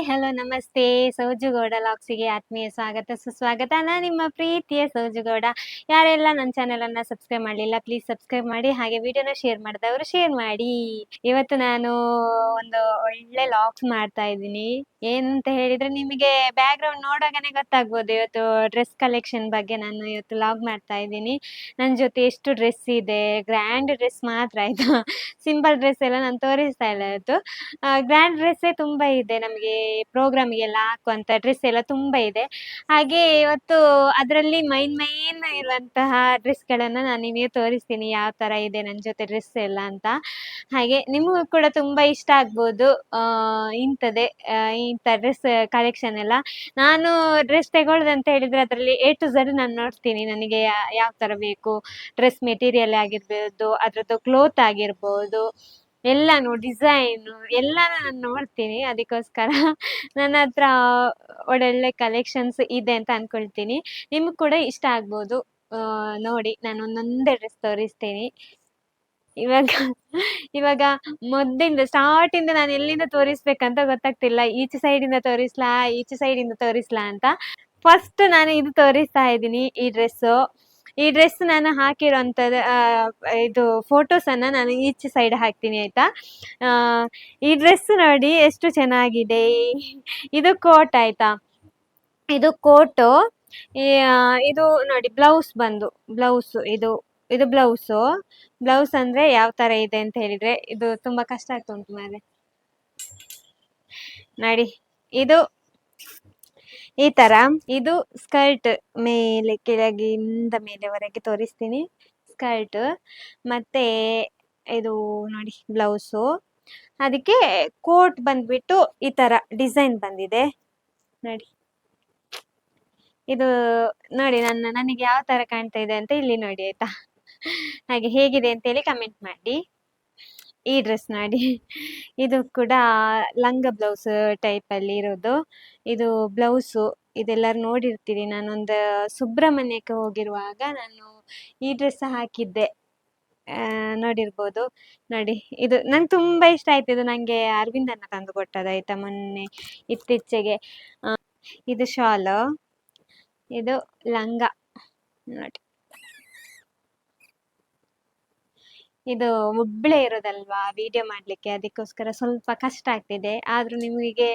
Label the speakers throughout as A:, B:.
A: Hi hello ನಮಸ್ತೆ. ಸೌಜುಗೌಡ ಲಾಕ್ಸಿಗೆ ಆತ್ಮೀಯ ಸ್ವಾಗತ, ಸುಸ್ವಾಗತ. ನಾನು ನಿಮ್ಮ ಪ್ರೀತಿಯ ಸೌಜುಗೌಡ ಯಾರೆಲ್ಲ ನನ್ನ ಚಾನೆಲ್ ಅನ್ನ ಸಬ್ಸ್ಕ್ರೈಬ್ ಮಾಡಲಿಲ್ಲ ಪ್ಲೀಸ್ ಸಬ್ಸ್ಕ್ರೈಬ್ ಮಾಡಿ, ಹಾಗೆ ವಿಡಿಯೋನ ಶೇರ್ ಮಾಡಿದವರು ಶೇರ್ ಮಾಡಿ. ಇವತ್ತು ನಾನು ಒಂದು ಒಳ್ಳೆ ಲಾಕ್ಸ್ ಮಾಡ್ತಾ ಇದ್ದೀನಿ. ಏನಂತ ಹೇಳಿದ್ರೆ ನಿಮಗೆ ಬ್ಯಾಕ್ ಗ್ರೌಂಡ್ ನೋಡೋಗನೆ ಗೊತ್ತಾಗ್ಬೋದು. ಇವತ್ತು ಡ್ರೆಸ್ ಕಲೆಕ್ಷನ್ ಬಗ್ಗೆ ನಾನು ಇವತ್ತು ಲಾಗ್ ಮಾಡ್ತಾ ಇದ್ದೀನಿ. ನನ್ನ ಜೊತೆ ಎಷ್ಟು ಡ್ರೆಸ್ ಇದೆ ಗ್ರ್ಯಾಂಡ್ ಡ್ರೆಸ್ ಮಾತ್ರ ಆಯ್ತಾ? ಸಿಂಪಲ್ ಡ್ರೆಸ್ ಎಲ್ಲ ನಾನು ತೋರಿಸ್ತಾ ಇಲ್ಲ ಇವತ್ತು. ಗ್ರ್ಯಾಂಡ್ ಡ್ರೆಸ್ಸೇ ತುಂಬ ಇದೆ. ನಮಗೆ ಪ್ರೋಗ್ರಾಮಿಗೆಲ್ಲ ಹಾಕುವಂಥ ಡ್ರೆಸ್ ಎಲ್ಲ ತುಂಬ ಇದೆ. ಹಾಗೆ ಇವತ್ತು ಅದರಲ್ಲಿ ಮೈನ್ ಮೈನ್ ಇರುವಂತಹ ಡ್ರೆಸ್ಗಳನ್ನು ನಾನು ನಿಮಗೆ ತೋರಿಸ್ತೀನಿ. ಯಾವ ಥರ ಇದೆ ನನ್ನ ಜೊತೆ ಡ್ರೆಸ್ ಎಲ್ಲ ಅಂತ. ಹಾಗೆ ನಿಮಗೂ ಕೂಡ ತುಂಬ ಇಷ್ಟ ಆಗ್ಬೋದು. ಇಂಥದ್ದೇ. ಆ, ಇಂಥ ಡ್ರೆಸ್ ಕಲೆಕ್ಷನ್ ಎಲ್ಲ. ನಾನು ಡ್ರೆಸ್ ಅಂತ ಹೇಳಿದ್ರೆ ಅದರಲ್ಲಿ ಎ ಟು ಝಡ್ ನಾನು ನೋಡ್ತೀನಿ. ನನಗೆ ಯಾವ ಥರ ಬೇಕು? ಡ್ರೆಸ್ ಮೆಟೀರಿಯಲ್ ಆಗಿರ್ಬೋದು, ಅದರದ್ದು ಕ್ಲೋತ್ ಆಗಿರ್ಬೋದು, ಎಲ್ಲಾನು ಡಿಸೈನು ಎಲ್ಲಾನು ನಾನು ನೋಡ್ತೀನಿ. ಅದಕ್ಕೋಸ್ಕರ ನನ್ನ ಹತ್ರ ಒಳ್ಳೊಳ್ಳೆ ಕಲೆಕ್ಷನ್ಸ್ ಇದೆ ಅಂತ ಅನ್ಕೊಳ್ತೀನಿ. ನಿಮ್ಗೆ ಕೂಡ ಇಷ್ಟ ಆಗ್ಬೋದು. ನೋಡಿ ನಾನು ಒಂದೊಂದೇ ಡ್ರೆಸ್ ತೋರಿಸ್ತೀನಿ. ಇವಾಗ ಇವಾಗ ಸ್ಟಾರ್ಟ್ ಸ್ಟಾರ್ಟಿಂದ ನಾನು ಎಲ್ಲಿಂದ ತೋರಿಸ್ಬೇಕಂತ ಗೊತ್ತಾಗ್ತಿಲ್ಲ. ಈಚೆ ಸೈಡಿಂದ ತೋರಿಸ್ಲಾ ಈಚೆ ಸೈಡಿಂದ ತೋರಿಸ್ಲಾ ಅಂತ. ಫಸ್ಟ್ ನಾನು ಇದು ತೋರಿಸ್ತಾ ಇದ್ದೀನಿ ಈ ಡ್ರೆಸ್ಸು ಈ ಡ್ರೆಸ್ ನಾನು ಆ, ಇದು ಫೋಟೋಸನ್ನು ನಾನು ಈಚೆ ಸೈಡ್ ಹಾಕ್ತೀನಿ ಆಯಿತಾ? ಈ ಡ್ರೆಸ್ ನೋಡಿ ಎಷ್ಟು ಚೆನ್ನಾಗಿದೆ. ಇದು ಕೋಟ್ ಆಯಿತಾ? ಇದು ಕೋಟು ಇದು ನೋಡಿ ಬ್ಲೌಸ್ ಬಂದು ಬ್ಲೌಸ್ ಇದು. ಇದು ಬ್ಲೌಸು. ಬ್ಲೌಸ್ ಅಂದ್ರೆ ಯಾವ ತರ ಇದೆ ಅಂತ ಹೇಳಿದ್ರೆ ಇದು ತುಂಬಾ ಕಷ್ಟ ಆಗ್ತಾ ಉಂಟು ಮಾರೆ ನೋಡಿ, ಇದು ಈ ತರ, ಇದು ಸ್ಕರ್ಟ್ ಮೇಲೆ, ಕೆಳಗಿಂದ ಮೇಲೆವರೆಗೆ ತೋರಿಸ್ತೀನಿ. ಸ್ಕರ್ಟ್ ಮತ್ತೆ ಇದು ನೋಡಿ, ಬ್ಲೌಸು. ಅದಕ್ಕೆ ಕೋಟ್ ಬಂದ್ಬಿಟ್ಟು ಈ ತರ ಡಿಸೈನ್ ಬಂದಿದೆ. ನೋಡಿ. ಇದು ನೋಡಿ, ನನ್ನ, ನನಗೆ ಯಾವ ತರ ಕಾಣ್ತಾ ಇದೆ ಅಂತ ಇಲ್ಲಿ ನೋಡಿ, ಆಯ್ತಾ? ಹಾಗೆ ಹೇಗಿದೆ ಅಂತೇಳಿ ಕಮೆಂಟ್ ಮಾಡಿ. ಈ ಡ್ರೆಸ್ ನೋಡಿ. ಇದು ಕೂಡ ಲಂಗ ಬ್ಲೌಸ್ ಟೈಪ್ ಅಲ್ಲಿ ಇರೋದು. ಇದು ಬ್ಲೌಸು ಇದೆಲ್ಲರೂ ನೋಡಿರ್ತೀರಿ. ನಾನೊಂದು ಸುಬ್ರಹ್ಮಣ್ಯಕ್ಕೆ ಹೋಗಿರುವಾಗ ನಾನು ಈ ಡ್ರೆಸ್ ಹಾಕಿದ್ದೆ. ನೋಡಿರ್ಬೋದು. ನೋಡಿ, ಇದು ನಂಗೆ ತುಂಬಾ ಇಷ್ಟ ಆಯ್ತು. ಇದು ನಂಗೆ ಅರವಿಂದ್ ಅಣ್ಣ ತಂದು ಕೊಟ್ಟದಾಯ್ತಾ ಮೊನ್ನೆ ಇತ್ತೀಚೆಗೆ. ಇದು ಶಾಲು ಇದು ಲಂಗ. ನೋಡಿ. ಇದು ಒಬ್ಳೆ ಇರೋದಲ್ವಾ ವಿಡಿಯೋ ಮಾಡ್ಲಿಕ್ಕೆ? ಅದಕ್ಕೋಸ್ಕರ ಸ್ವಲ್ಪ ಕಷ್ಟ ಆಗ್ತಿದೆ. ಆದ್ರೂ ನಿಮಗೆ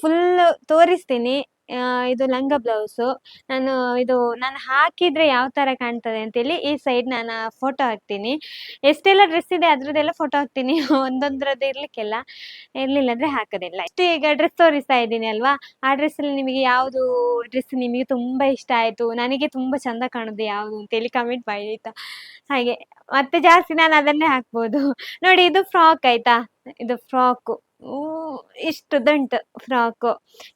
A: ಫುಲ್ ತೋರಿಸ್ತೀನಿ. ಇದು ಲಂಗ ಬ್ಲೌಸ್. ನಾನು ಇದು, ನಾನು ಹಾಕಿದ್ರೆ ಯಾವ ತರ ಕಾಣ್ತದೆ ಅಂತೇಳಿ ಈ ಸೈಡ್ ನಾನು ಫೋಟೋ ಹಾಕ್ತೀನಿ. ಎಷ್ಟೆಲ್ಲ ಡ್ರೆಸ್ ಇದೆ ಅದ್ರದ್ದೆಲ್ಲ ಫೋಟೋ ಹಾಕ್ತೀನಿ. ಒಂದೊಂದ್ರದ್ದು ಇರ್ಲಿಕ್ಕೆಲ್ಲ, ಇರ್ಲಿಲ್ಲ ಅಂದ್ರೆ ಹಾಕೋದಿಲ್ಲ. ಇಷ್ಟು ಈಗ ಡ್ರೆಸ್ ತೋರಿಸ್ತಾ ಇದ್ದೀನಿ ಅಲ್ವಾ? ಆ ಡ್ರೆಸ್ ಅಲ್ಲಿ ನಿಮಗೆ ಯಾವ್ದು ಡ್ರೆಸ್ ನಿಮಗೆ ತುಂಬಾ ಇಷ್ಟ ಆಯ್ತು? ನನಗೆ ತುಂಬಾ ಚಂದ ಕಾಣುದು ಯಾವುದು ಅಂತೇಳಿ ಕಮೆಂಟ್ ಮಾಡಿ ಆಯ್ತಾ ಹಾಗೆ, ಮತ್ತೆ ಜಾಸ್ತಿ ನಾನು ಅದನ್ನೇ ಹಾಕ್ಬೋದು. ನೋಡಿ, ಇದು ಫ್ರಾಕ್ ಆಯ್ತಾ? ಇದು ಫ್ರಾಕು ಇಷ್ಟು ದಂಟು ಫ್ರಾಕ್.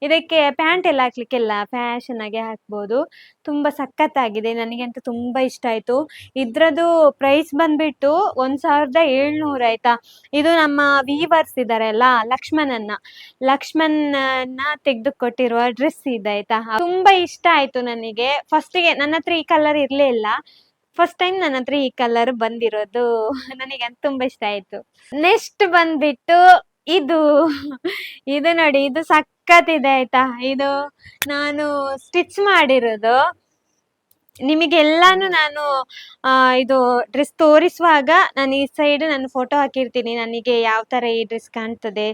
A: ಇದಕ್ಕೆ ಪ್ಯಾಂಟ್ ಎಲ್ಲ ಹಾಕ್ಲಿಕ್ಕೆಲ್ಲ ಫ್ಯಾಷನ್ ಆಗಿ ಹಾಕ್ಬೋದು. ತುಂಬಾ ಸಖತ್ತಾಗಿದೆ. ನನಗಂತೂ ತುಂಬಾ ಇಷ್ಟ ಆಯ್ತು. ಇದ್ರದ್ದು ಪ್ರೈಸ್ ಬಂದ್ಬಿಟ್ಟು ಒಂದ್ ಸಾವಿರದ ಏಳ್ನೂರು ಆಯ್ತಾ? ಇದು ನಮ್ಮ ವೀವರ್ಸ್ ಇದಾರಲ್ಲ ಲಕ್ಷ್ಮಣನ್ನ. ಲಕ್ಷ್ಮಣನ ತೆಗೆದು ಕೊಟ್ಟಿರುವ ಡ್ರೆಸ್ ಇದಾಯ್ತಾ ತುಂಬಾ ಇಷ್ಟ ಆಯ್ತು ನನಗೆ. ಫಸ್ಟಿಗೆ ನನ್ನ ಹತ್ರ ಈ ಕಲರ್ ಇರ್ಲೇ ಇಲ್ಲ. ಫಸ್ಟ್ ಟೈಮ್ ನನ್ನ ಹತ್ರ ಈ ಕಲರ್ ಬಂದಿರೋದು. ನನಗೆ ತುಂಬಾ ಇಷ್ಟ ಆಯ್ತು. ನೆಕ್ಸ್ಟ್ ಬಂದ್ಬಿಟ್ಟು ಇದು ಇದು ನೋಡಿ ಇದು ಸಖತ್ ಇದೆ ಆಯ್ತಾ? ಇದು ನಾನು ಸ್ಟಿಚ್ ಮಾಡಿರೋದು. ನಿಮಗೆಲ್ಲಾನು ನಾನು ಆ, ಇದು ಡ್ರೆಸ್ ತೋರಿಸುವಾಗ ನಾನು ಈ ಸೈಡ್ ನಾನು ಫೋಟೋ ಹಾಕಿರ್ತೀನಿ ನನಗೆ ಯಾವ ತರ ಈ ಡ್ರೆಸ್ ಕಾಣ್ತದೆ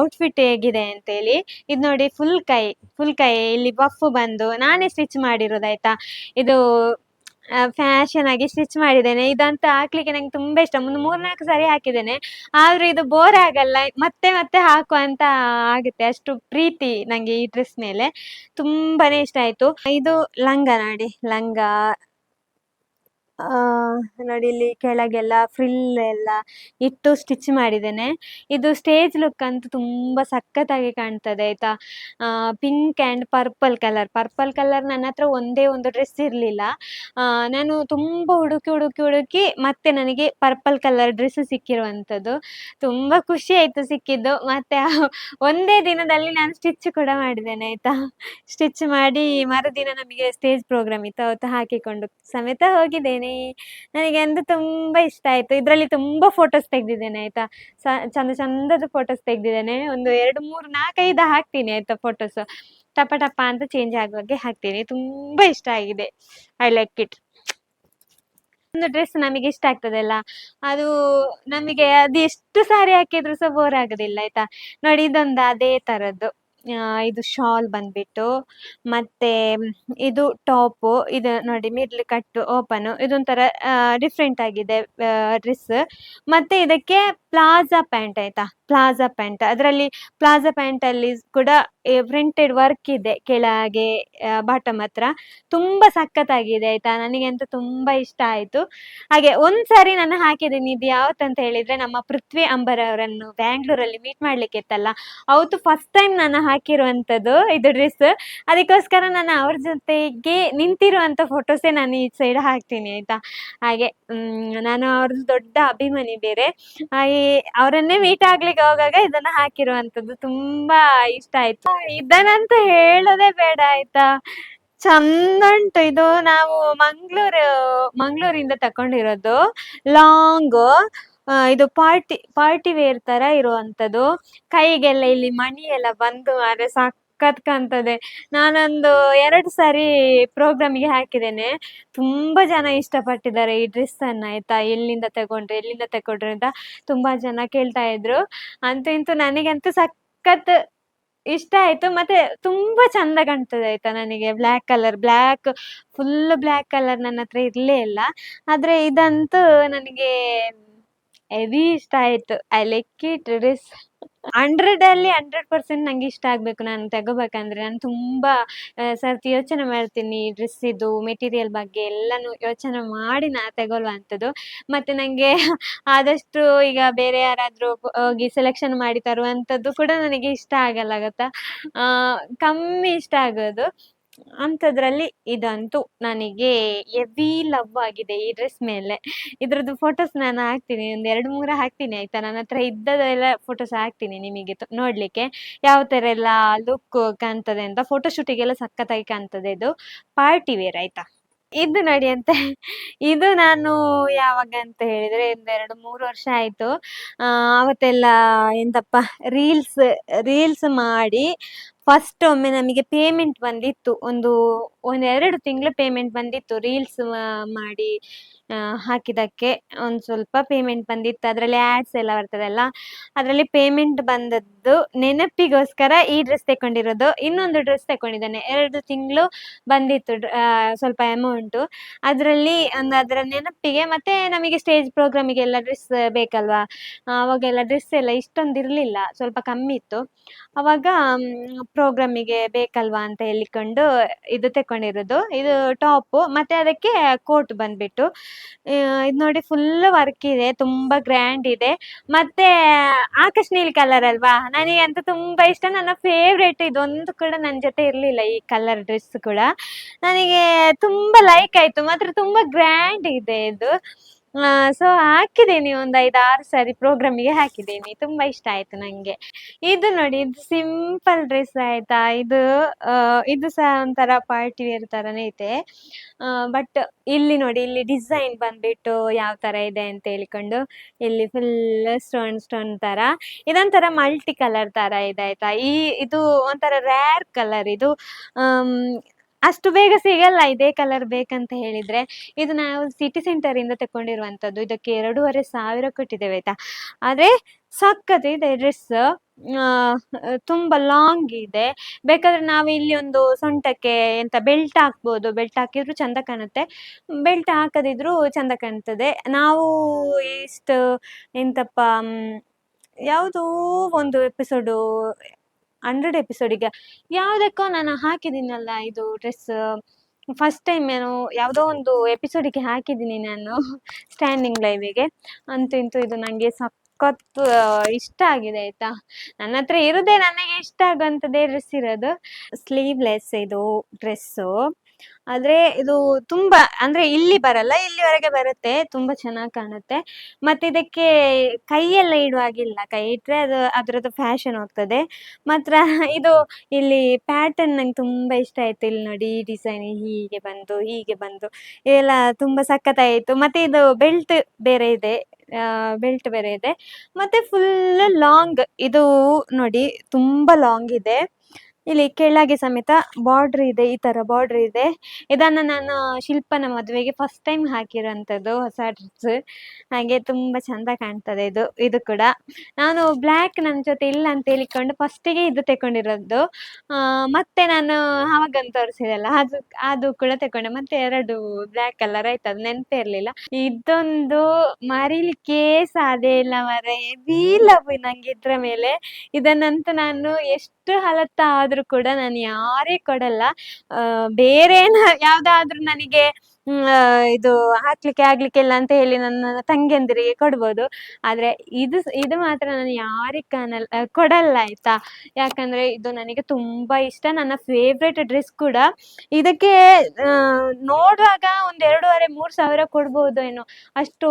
A: ಔಟ್ಫಿಟ್ ಹೇಗಿದೆ ಅಂತೇಳಿ. ಇದು ನೋಡಿ ಫುಲ್ ಕೈ ಫುಲ್ ಕೈ ಇಲ್ಲಿ ಬಫ್ ಬಂದು ನಾನೇ ಸ್ಟಿಚ್ ಮಾಡಿರೋದು ಮಾಡಿರೋದಾಯ್ತಾ ಇದು ಫ್ಯಾಷನ್ ಆಗಿ ಸ್ಟಿಚ್ ಮಾಡಿದ್ದೇನೆ. ಇದಂತ ಹಾಕ್ಲಿಕ್ಕೆ ನಂಗೆ ತುಂಬಾ ಇಷ್ಟ. ಒಂದು ಮೂರ್ನಾಲ್ಕು ಸಾರಿ ಹಾಕಿದ್ದೇನೆ. ಆದ್ರೂ ಇದು ಬೋರ್ ಆಗಲ್ಲ. ಮತ್ತೆ ಮತ್ತೆ ಹಾಕುವಂತ ಆಗುತ್ತೆ. ಅಷ್ಟು ಪ್ರೀತಿ ನಂಗೆ ಈ ಡ್ರೆಸ್ ಮೇಲೆ. ತುಂಬಾನೇ ಇಷ್ಟ ಆಯ್ತು. ಇದು ಲಂಗ ನೋಡಿ. ಲಂಗ ನೋಡಿ ಇಲ್ಲಿ ಕೆಳಗೆಲ್ಲ ಫ್ರಿಲ್ ಎಲ್ಲ ಇಟ್ಟು ಸ್ಟಿಚ್ ಮಾಡಿದ್ದೇನೆ. ಇದು ಸ್ಟೇಜ್ ಲುಕ್ ಅಂತೂ ತುಂಬಾ ಸಖತ್ತಾಗಿ ಕಾಣ್ತದೆ, ಆಯ್ತಾ? Pink and purple colour purple colour ನನ್ನ ಹತ್ರ ಒಂದೇ ಒಂದು ಡ್ರೆಸ್ ಇರಲಿಲ್ಲ. ನಾನು ತುಂಬ ಹುಡುಕಿ ಹುಡುಕಿ ಹುಡುಕಿ ಮತ್ತೆ ನನಗೆ ಪರ್ಪಲ್ ಕಲರ್ ಡ್ರೆಸ್ ಸಿಕ್ಕಿರುವಂಥದ್ದು. ತುಂಬ ಖುಷಿ ಆಯಿತು ಸಿಕ್ಕಿದ್ದು. ಮತ್ತೆ ಒಂದೇ ದಿನದಲ್ಲಿ ನಾನು ಸ್ಟಿಚ್ ಕೂಡ ಮಾಡಿದ್ದೇನೆ, ಆಯಿತಾ? ಸ್ಟಿಚ್ ಮಾಡಿ ಮರುದಿನ ನಮಗೆ ಸ್ಟೇಜ್ ಪ್ರೋಗ್ರಾಮ್ ಇತ್ತು, ಅವತ್ತು ಹಾಕಿಕೊಂಡು ಸಮೇತ ಹೋಗಿದ್ದೇನೆ. ಹಾಕಿದ್ದೀನಿ ನನಗೆ ಅಂದ್ರೆ ತುಂಬಾ ಇಷ್ಟ ಆಯ್ತು. ಇದರಲ್ಲಿ ತುಂಬಾ ಫೋಟೋಸ್ ತೆಗ್ದಿದ್ದೇನೆ, ಆಯ್ತಾ? ಚಂದ ಚಂದದ ಫೋಟೋಸ್ ತೆಗ್ದಿದ್ದೇನೆ. ಒಂದು ಎರಡು, ಮೂರು, ನಾಲ್ಕೈದು ಹಾಕ್ತೀನಿ, ಆಯ್ತಾ ಫೋಟೋಸ್ ಟಪ ಟಪ ಅಂತ ಚೇಂಜ್ ಆಗುವಾಗೆ ಹಾಕ್ತೀನಿ. ತುಂಬಾ ಇಷ್ಟ ಆಗಿದೆ. ಐ ಲೈಕ್ ಇಟ್ ಒಂದು ಡ್ರೆಸ್ ನಮಗೆ ಇಷ್ಟ ಆಗ್ತದಲ್ಲ? ಅದು ನಮಗೆ ಅದು ಎಷ್ಟು ಸಾರಿ ಹಾಕಿದ್ರು ಸಹ ಬೋರ್ ಆಗೋದಿಲ್ಲ, ಆಯ್ತಾ? ನೋಡಿ, ಇದೊಂದು ಅದೇ ತರದ್ದು. ಇದು ಶಾಲ್ ಬಂದ್ಬಿಟ್ಟು, ಮತ್ತೆ ಇದು ಟಾಪ್, ಇದು ನೋಡಿ ಮಿಡ್ಲ್ ಕಟ್ ಓಪನ್, ಇದೊಂಥರ ಡಿಫ್ರೆಂಟ್ ಆಗಿದೆ ಡ್ರೆಸ್ ಮತ್ತೆ ಇದಕ್ಕೆ ಪ್ಲಾಜಾ ಪ್ಯಾಂಟ್ ಆಯ್ತಾ? ಪ್ಲಾಜಾ ಪ್ಯಾಂಟ್ ಅದರಲ್ಲಿ ಪ್ಲಾಜಾ ಪ್ಯಾಂಟ್ ಅಲ್ಲಿ ಕೂಡ ಪ್ರಿಂಟೆಡ್ ವರ್ಕ್ ಇದೆ ಕೆಳಗೆ ಬಾಟಮ್ ಹತ್ರ. ತುಂಬಾ ಸಖತ್ತಾಗಿದೆ ಆಯ್ತಾ? ನನಗಂತೂ ತುಂಬಾ ಇಷ್ಟ ಆಯ್ತು. ಹಾಗೆ ಒಂದ್ಸರಿ ನಾನು ಹಾಕಿದ್ದೀನಿ. ಇದು ಯಾವತ್ತಂತ ಹೇಳಿದ್ರೆ ನಮ್ಮ ಪೃಥ್ವಿ ಅಂಬರ್ ಅವರನ್ನು ಬ್ಯಾಂಗ್ಳೂರಲ್ಲಿ ಮೀಟ್ ಮಾಡ್ಲಿಕ್ಕೆ ಇತ್ತಲ್ಲ, ಅವತ್ತು ಫಸ್ಟ್ ಟೈಮ್ ನಾನು ಹಾಕಿರುವಂತದ್ದು ಇದು ಡ್ರೆಸ್ ಅದಕ್ಕೋಸ್ಕರ ನಾನು ಅವ್ರ ಜೊತೆಗೆ ನಿಂತಿರುವಂತ ಫೋಟೋಸೇ ನಾನು ಈ ಸೈಡ್ ಹಾಕ್ತೀನಿ ಆಯ್ತಾ? ಹಾಗೆ ನಾನು ಅವ್ರದ್ದು ದೊಡ್ಡ ಅಭಿಮಾನಿ ಬೇರೆ. ಅವರನ್ನೇ ಮೀಟ್ ಆಗ್ಲಿಕ್ಕೆ ಹೋಗಾಗ ಇದನ್ನ ಹಾಕಿರುವಂತದ್ದು ತುಂಬಾ ಇಷ್ಟ ಆಯ್ತು. ಇದನ್ನಂತ ಹೇಳೋದೇ ಬೇಡ ಆಯ್ತಾ? ಚಂದ ಉಂಟು ಇದು. ನಾವು ಮಂಗ್ಳೂರು, ಮಂಗ್ಳೂರಿಂದ ತಕೊಂಡಿರೋದು ಲಾಂಗ್ ಇದು ಪಾರ್ಟಿ ಪಾರ್ಟಿ ವೇರ್ ತರ ಇರುವಂತದ್ದು. ಕೈಗೆಲ್ಲ ಇಲ್ಲಿ ಮಣಿ ಎಲ್ಲ ಬಂದು ಮಾರೆ ಸಖತ್ ಕಾಣ್ತದೆ. ನಾನೊಂದು ಎರಡು ಸಾರಿ ಪ್ರೋಗ್ರಾಮಿಗೆ ಹಾಕಿದ್ದೇನೆ. ತುಂಬಾ ಜನ ಇಷ್ಟಪಟ್ಟಿದ್ದಾರೆ ಈ ಡ್ರೆಸ್ ಅನ್ನ, ಆಯ್ತಾ? ಎಲ್ಲಿಂದ ತಗೊಂಡ್ರೆ ಎಲ್ಲಿಂದ ತಗೊಂಡ್ರೆ ಅಂತ ತುಂಬಾ ಜನ ಕೇಳ್ತಾ ಇದ್ರು. ಅಂತೂ ಇಂತೂ ನನಗಂತೂ ಸಖತ್ ಇಷ್ಟ ಆಯ್ತು. ಮತ್ತೆ ತುಂಬಾ ಚಂದ ಕಾಣ್ತದೆ, ಆಯ್ತಾ? ನನಗೆ black colour black full black colour ನನ್ನ ಹತ್ರ ಇರ್ಲೇ ಇಲ್ಲ. ಆದ್ರೆ ಇದಂತೂ ನನಗೆ ಹೆವಿ ಇಷ್ಟ ಆಯ್ತು. I like it dress hundred ಅಲ್ಲಿ ಹಂಡ್ರೆಡ್ ಪರ್ಸೆಂಟ್ ನಂಗೆ ಇಷ್ಟ ಆಗ್ಬೇಕು. ನಾನು ತಗೋಬೇಕಂದ್ರೆ ನಾನು ತುಂಬಾ ಸರ್ತಿ ಯೋಚನೆ ಮಾಡ್ತೀನಿ ಡ್ರೆಸ್ ಇದು, ಮೆಟೀರಿಯಲ್ ಬಗ್ಗೆ ಎಲ್ಲಾನು ಯೋಚನೆ ಮಾಡಿ ನಾ ತಗೊಳ್ಳುವಂಥದ್ದು ಮತ್ತೆ ನಂಗೆ ಆದಷ್ಟು ಈಗ ಬೇರೆ ಯಾರಾದ್ರೂ ಹೋಗಿ ಸೆಲೆಕ್ಷನ್ ಮಾಡಿ ತರುವಂಥದ್ದು ಕೂಡ ನನಗೆ ಇಷ್ಟ ಆಗಲ್ಲ, ಗೊತ್ತಾ? ಕಮ್ಮಿ ಇಷ್ಟ ಆಗೋದು. ಅಂಥದ್ರಲ್ಲಿ ಇದಂತೂ ನನಗೆ ಎವಿ ಲವ್ ಆಗಿದೆ ಈ ಡ್ರೆಸ್ ಮೇಲೆ. ಇದ್ರದ್ದು ಫೋಟೋಸ್ ನಾನು ಹಾಕ್ತೀನಿ, ಒಂದು ಎರಡು ಮೂರು ಹಾಕ್ತೀನಿ ಆಯ್ತಾ? ನನ್ನ ಹತ್ರ ಇದ್ದದೆಲ್ಲ ಫೋಟೋಸ್ ಹಾಕ್ತೀನಿ ನಿಮಗೆ ನೋಡ್ಲಿಕ್ಕೆ. ಯಾವ ಥರ ಎಲ್ಲ ಲುಕ್ ಕಾಣ್ತದೆ ಅಂತ ಫೋಟೋಶೂಟಿಗೆಲ್ಲ ಸಖತ್ತಾಗಿ ಕಾಣ್ತದೆ ಇದು. ಪಾರ್ಟಿ ವೇರ್ ಆಯ್ತಾ? ಇದು ನೋಡಿ ಅಂತ. ಇದು ನಾನು ಯಾವಾಗ ಅಂತ ಹೇಳಿದ್ರೆ ಒಂದು ಎರಡು ಮೂರು ವರ್ಷ ಆಯ್ತು. ಅವತ್ತೆಲ್ಲ ಎಂತಪ್ಪ ರೀಲ್ಸ್ ರೀಲ್ಸ್ ಮಾಡಿ ಫಸ್ಟ್ ಒಮ್ಮೆ ನಮಗೆ ಪೇಮೆಂಟ್ ಬಂದಿತ್ತು ಒಂದು ಒಂದು ಎರಡು ತಿಂಗಳು ಪೇಮೆಂಟ್ ಬಂದಿತ್ತು. ರೀಲ್ಸ್ ಮಾಡಿ ಆ, ಹಾಕಿದ್ದಕ್ಕೆ ಒಂದು ಸ್ವಲ್ಪ ಪೇಮೆಂಟ್ ಬಂದಿತ್ತು. ಅದರಲ್ಲಿ ಆ್ಯಡ್ಸ್ ಎಲ್ಲ ಬರ್ತದಲ್ಲ ಅದರಲ್ಲಿ ಪೇಮೆಂಟ್ ಬಂದದ್ದು ನೆನಪಿಗೋಸ್ಕರ ಈ ಡ್ರೆಸ್ ತಗೊಂಡಿರೋದು ಇನ್ನೊಂದು ಡ್ರೆಸ್ ತಗೊಂಡಿದ್ದಾನೆ ಎರಡು ತಿಂಗಳು ಬಂದಿತ್ತು ಸ್ವಲ್ಪ ಅಮೌಂಟು ಅದರಲ್ಲಿ ಒಂದು ಅದರ ನೆನಪಿಗೆ ಮತ್ತೆ ನಮಗೆ ಸ್ಟೇಜ್ ಪ್ರೋಗ್ರಾಮಿಗೆಲ್ಲ ಡ್ರೆಸ್ ಬೇಕಲ್ವಾ? ಅವಾಗೆಲ್ಲ ಡ್ರೆಸ್ ಎಲ್ಲ ಇಷ್ಟೊಂದು ಇರಲಿಲ್ಲ. ಸ್ವಲ್ಪ ಕಮ್ಮಿ ಇತ್ತು. ಅವಾಗ ಪ್ರೋಗ್ರಾಮಿಗೆ ಬೇಕಲ್ವಾ ಅಂತ ಹೇಳಿಕೊಂಡು ಇದು ತಕೊಂಡಿರೋದು ಇದು ಟಾಪ್. ಮತ್ತೆ ಅದಕ್ಕೆ ಕೋಟ್ ಬಂದ್ಬಿಟ್ಟು ಇದು ನೋಡಿ ಫುಲ್ ವರ್ಕ್ ಇದೆ. ತುಂಬಾ ಗ್ರ್ಯಾಂಡ್ ಇದೆ. ಮತ್ತೆ ಆಕಾಶ್ ನೀಲಿ ಕಲರ್ ಅಲ್ವಾ? ನನಗೆ ಅಂತ ತುಂಬಾ ಇಷ್ಟ. ನನ್ನ ಫೇವ್ರೇಟ್ ಇದೊಂದು ಕೂಡ ನನ್ನ ಜೊತೆ ಇರ್ಲಿಲ್ಲ ಈ ಕಲರ್ ಡ್ರೆಸ್ ಕೂಡ. ನನಗೆ ತುಂಬಾ ಲೈಕ್ ಆಯ್ತು. ಮಾತ್ರ ತುಂಬಾ ಗ್ರ್ಯಾಂಡ್ ಇದೆ ಇದು. ಸೊ ಹಾಕಿದ್ದೀನಿ ಒಂದು ಐದು ಆರು ಸಾರಿ ಪ್ರೋಗ್ರಾಮಿಗೆ ಹಾಕಿದ್ದೀನಿ. ತುಂಬಾ ಇಷ್ಟ ಆಯ್ತು ನನಗೆ ಇದು ನೋಡಿ, ಇದು ಸಿಂಪಲ್ ಡ್ರೆಸ್ ಆಯಿತಾ? ಇದು ಇದು ಸಹ ಒಂಥರ ಪಾರ್ಟಿ ವೇರ್ ಥರನೇ ಇದೆ ಬಟ್ ಇಲ್ಲಿ ನೋಡಿ, ಇಲ್ಲಿ ಡಿಸೈನ್ ಬಂದ್ಬಿಟ್ಟು ಯಾವ ತರ ಇದೆ ಅಂತ ಹೇಳಿಕೊಂಡು, ಇಲ್ಲಿ ಫುಲ್ ಸ್ಟೋನ್ ಸ್ಟೋನ್ ತರ. ಇದೊಂಥರ ಮಲ್ಟಿ ಕಲರ್ ತರ ಇದೆ ಆಯ್ತಾ? ಈ, ಇದು ಒಂಥರ ರ್ಯಾರ್ ಕಲರ್ ಇದು. ಅಷ್ಟು ಬೇಗ ಸಿಗಲ್ಲ ಇದೇ ಕಲರ್ ಬೇಕಂತ ಹೇಳಿದ್ರೆ. ಇದು ನಾವು ಸಿಟಿ ಸೆಂಟರ್ ಇಂದ ತಕೊಂಡಿರುವಂತದ್ದು ಇದಕ್ಕೆ ಎರಡೂವರೆ ಸಾವಿರ ಕೊಟ್ಟಿದ್ದೇವೆ ಆಯ್ತಾ? ಆದ್ರೆ ಸಖತ್ ಇದೆ ಡ್ರೆಸ್ ತುಂಬಾ ಲಾಂಗ್ ಇದೆ. ಬೇಕಾದ್ರೆ ನಾವು ಇಲ್ಲಿ ಒಂದು ಸೊಂಟಕ್ಕೆ ಎಂತ ಬೆಲ್ಟ್ ಹಾಕ್ಬೋದು. ಬೆಲ್ಟ್ ಹಾಕಿದ್ರು ಚಂದ ಕಾಣುತ್ತೆ. ಬೆಲ್ಟ್ ಹಾಕದಿದ್ರು ಚಂದ ಕಾಣ್ತದೆ. ನಾವು ಇಷ್ಟು ಎಂತಪ್ಪ ಯಾವುದೋ ಒಂದು ಎಪಿಸೋಡು ಹಂಡ್ರೆಡ್ ಎಪಿಸೋಡಿಗೆ. ಯಾವುದಕ್ಕೋ ನಾನು ಹಾಕಿದ್ದೀನಲ್ಲ ಇದು ಡ್ರೆಸ್. ಫಸ್ಟ್ ಟೈಮ್ ಏನು ಯಾವುದೋ ಒಂದು ಎಪಿಸೋಡಿಗೆ ಹಾಕಿದ್ದೀನಿ ನಾನು ಸ್ಟ್ಯಾಂಡಿಂಗ್ ಲೈವಿಗೆ ಅಂತೂ ಇಂತೂ ಇದು ನನಗೆ ಸಖತ್ ಇಷ್ಟ ಆಗಿದೆ ಆಯ್ತಾ? ನನ್ನ ಹತ್ರ ಇರೋದೇ ನನಗೆ ಇಷ್ಟ ಆಗುವಂಥದ್ದೇ ಡ್ರೆಸ್ ಇರೋದು. ಸ್ಲೀವ್ಲೆಸ್ ಇದು ಡ್ರೆಸ್ಸು. ಆದ್ರೆ ಇದು ತುಂಬಾ, ಅಂದ್ರೆ ಇಲ್ಲಿ ಬರಲ್ಲ, ಇಲ್ಲಿವರೆಗೆ ಬರುತ್ತೆ, ತುಂಬಾ ಚೆನ್ನಾಗಿ ಕಾಣುತ್ತೆ. ಮತ್ತೆ ಇದಕ್ಕೆ ಕೈಯೆಲ್ಲ ಇಡುವಾಗಿಲ್ಲ, ಕೈ ಇಟ್ರೆ ಅದು ಅದರದ್ದು ಫ್ಯಾಷನ್ ಹೋಗ್ತದೆ. ಮಾತ್ರ ಇದು ಇಲ್ಲಿ ಪ್ಯಾಟರ್ನ್ ನಂಗೆ ತುಂಬಾ ಇಷ್ಟ ಆಯ್ತು. ಇಲ್ಲಿ ನೋಡಿ, ಈ ಡಿಸೈನ್ ಹೀಗೆ ಬಂದು ಹೀಗೆ ಬಂದು, ಎಲ್ಲ ತುಂಬಾ ಸಖತ್ತಾಯಿತು ಮತ್ತೆ ಇದು ಬೆಲ್ಟ್ ಬೇರೆ ಇದೆ ಬೆಲ್ಟ್ ಬೇರೆ ಇದೆ. ಮತ್ತೆ ಫುಲ್ ಲಾಂಗ್ ಇದು ನೋಡಿ, ತುಂಬಾ ಲಾಂಗ್ ಇದೆ. ಇಲ್ಲಿ ಕೆಳಗೆ ಸಮೇತ ಬಾರ್ಡರ್ ಇದೆ ಈ ತರ ಬಾರ್ಡರ್ ಇದೆ. ಇದನ್ನ ನಾನು ಶಿಲ್ಪನ ಮದುವೆಗೆ ಫಸ್ಟ್ ಟೈಮ್ ಹಾಕಿರೋಂಥದ್ದು ಹೊಸ ಡ್ರೆಸ್ ಹಾಗೆ ತುಂಬಾ ಚಂದ ಕಾಣ್ತದೆ ಇದು ಇದು ಕೂಡ. ನಾನು ಬ್ಲ್ಯಾಕ್ ನನ್ನ ಜೊತೆ ಇಲ್ಲ ಅಂತ ಹೇಳಿಕೊಂಡು ಫಸ್ಟಿಗೆ ಇದು ತಕೊಂಡಿರೋದು ಆ, ಮತ್ತೆ ನಾನು ಆವಾಗಂತ ತೋರಿಸಿದಲ್ಲ ಅದು ಅದು ಕೂಡ ತಗೊಂಡೆ ಮತ್ತೆ ಎರಡು ಬ್ಲ್ಯಾಕ್ ಕಲರ್ ಆಯ್ತು ಅದು ನೆನಪೇ ಇರ್ಲಿಲ್ಲ. ಇದೊಂದು ಮರಿಲಿಕ್ಕೆ ಸಾಧ್ಯ ಇಲ್ಲ ಮರೆ. ನಂಗೆ ಇದ್ರ ಮೇಲೆ. ಇದನ್ನಂತೂ ನಾನು ಎಷ್ಟು ಹಲತ್ತ ಆದ್ರೂ ಕೂಡ ನಾನು ಯಾರೇ ಕೊಡಲ್ಲ. ಬೇರೆ ಯಾವ್ದಾದ್ರೂ ನನಗೆ ಇದು ಹಾಕ್ಲಿಕ್ಕೆ ಆಗ್ಲಿಕ್ಕೆ ಇಲ್ಲ ಅಂತ ಹೇಳಿ ನನ್ನ ತಂಗಿಯಂದಿರಿಗೆ ಕೊಡ್ಬೋದು. ಆದ್ರೆ ಇದು ಇದು ಮಾತ್ರ ನಾನು ಯಾರಿಗೆ ಕಾಣಲ್ಲ ಕೊಡಲ್ಲ ಆಯ್ತಾ? ಯಾಕಂದ್ರೆ ಇದು ನನಗೆ ತುಂಬಾ ಇಷ್ಟ. ನನ್ನ ಫೇವ್ರೆಟ್ ಡ್ರೆಸ್ ಕೂಡ ಇದಕ್ಕೆ ನೋಡುವಾಗ ಒಂದ್ ಎರಡೂವರೆ, ಮೂರ್ ಸಾವಿರ ಕೊಡ್ಬೋದು ಏನೋ. ಅಷ್ಟು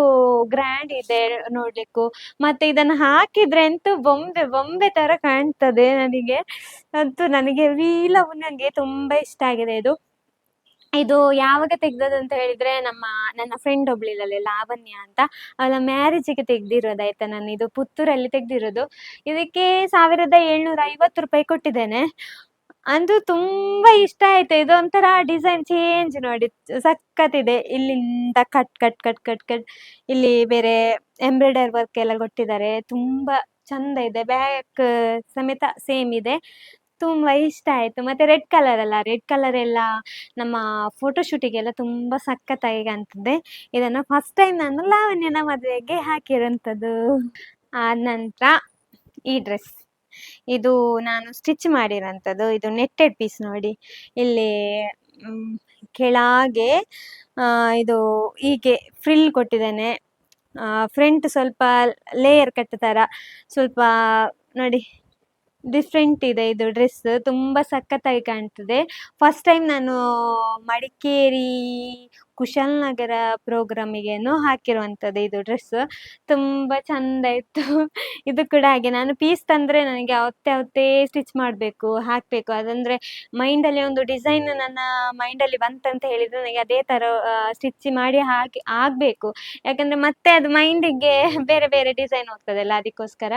A: ಗ್ರ್ಯಾಂಡ್ ಇದೆ ನೋಡ್ಲಿಕ್ಕೂ. ಮತ್ತೆ ಇದನ್ನ ಹಾಕಿದ್ರೆ ಅಂತೂ ಬೊಂಬೆ ಬೊಂಬೆ ತರ ಕಾಣ್ತದೆ ನನಗೆ. ಅಂತೂ ನನಗೆ ವೀಲವು ನನಗೆ ತುಂಬಾ ಇಷ್ಟ ಆಗಿದೆ ಇದು. ಇದು ಯಾವಾಗ ತೆಗ್ದದಂತ ಅಂತ ಹೇಳಿದ್ರೆ ನಮ್ಮ, ನನ್ನ ಫ್ರೆಂಡ್ ಒಬ್ಳಿಲ್ಲಲ್ಲಿ ಲಾವಣ್ಯ ಅಂತ. ಅವಳ ಮ್ಯಾರೇಜಿಗೆ ತೆಗ್ದಿರೋದು ಆಯ್ತಾ ನಾನು, ಇದು ಪುತ್ತೂರಲ್ಲಿ ತೆಗ್ದಿರೋದು. ಇದಕ್ಕೆ ಸಾವಿರದ ಏಳ್ನೂರ ಐವತ್ತು ರೂಪಾಯಿ ಕೊಟ್ಟಿದ್ದೇನೆ. ಅಂದು ತುಂಬಾ ಇಷ್ಟ ಆಯ್ತು. ಇದು ಒಂಥರ ಡಿಸೈನ್ ಚೇಂಜ್ ನೋಡಿ, ಸಖತ್ತಿದೆ. ಇಲ್ಲಿಂದ cut cut cut cut cut ಇಲ್ಲಿ ಬೇರೆ ಎಂಬ್ರಾಯ್ಡರ್ ವರ್ಕ್ ಎಲ್ಲ ಕೊಟ್ಟಿದ್ದಾರೆ. ತುಂಬಾ ಚಂದ ಇದೆ. ಬ್ಯಾಕ್ ಸಮೇತ ಸೇಮ್ ಇದೆ. ತುಂಬಾ ಇಷ್ಟ ಆಯ್ತು. ಮತ್ತೆ ರೆಡ್ ಕಲರ್ ಅಲ್ಲ ರೆಡ್ ಕಲರ್ ಎಲ್ಲ ನಮ್ಮ ಫೋಟೋಶೂಟಿಗೆಲ್ಲ ತುಂಬಾ ಸಖತ್ತಾಗಿ ಕಾಣ್ತದೆ ಇದನ್ನು ಫಸ್ಟ್ ಟೈಮ್ ನಾನು ಲಾವಣ್ಯನ ಮದುವೆಗೆ ಹಾಕಿರೋಂಥದ್ದು ಆದ ನಂತರ ಈ ಡ್ರೆಸ್ ಇದು ನಾನು ಸ್ಟಿಚ್ ಮಾಡಿರೋಂಥದ್ದು ಇದು ನೆಟ್ಟೆಡ್ ಪೀಸ್ ನೋಡಿ. ಇಲ್ಲಿ ಕೆಳಗೆ ಇದು ಹೀಗೆ ಫ್ರಿಲ್ ಕೊಟ್ಟಿದ್ದೇನೆ. ಫ್ರಂಟ್ ಸ್ವಲ್ಪ ಲೇಯರ್ ಕಟ್ ಥರ ಸ್ವಲ್ಪ ನೋಡಿ. ಡಿಫ್ರೆಂಟ್ ಇದೆ ಇದು ಡ್ರೆಸ್ ತುಂಬ ಸಖತ್ತಾಗಿ ಕಾಣ್ತದೆ. ಫಸ್ಟ್ ಟೈಮ್ ನಾನು ಮಡಿಕೇರಿ ಕುಶಾಲನಗರ ಪ್ರೋಗ್ರಾಮಿಗೇನೋ ಹಾಕಿರುವಂಥದ್ದು ಇದು ಡ್ರೆಸ್ ತುಂಬ ಚಂದ ಇತ್ತು. ಇದು ಕೂಡ ಹಾಗೆ. ನಾನು ಪೀಸ್ ತಂದರೆ ನನಗೆ ಅವತ್ತೇ ಅವತ್ತೇ ಸ್ಟಿಚ್ ಮಾಡಬೇಕು ಹಾಕಬೇಕು. ಅದಂದರೆ ಮೈಂಡಲ್ಲಿ ಒಂದು ಡಿಸೈನ್ ನನ್ನ ಮೈಂಡಲ್ಲಿ ಬಂತಂತ ಹೇಳಿದರೆ ನನಗೆ ಅದೇ ಥರ ಸ್ಟಿಚ್ ಮಾಡಿ ಹಾಕಿ ಆಗಬೇಕು. ಯಾಕಂದರೆ ಮತ್ತೆ ಅದು ಮೈಂಡಿಗೆ ಬೇರೆ ಬೇರೆ ಡಿಸೈನ್ ಹೋಗ್ತದಲ್ಲ ಅದಕ್ಕೋಸ್ಕರ.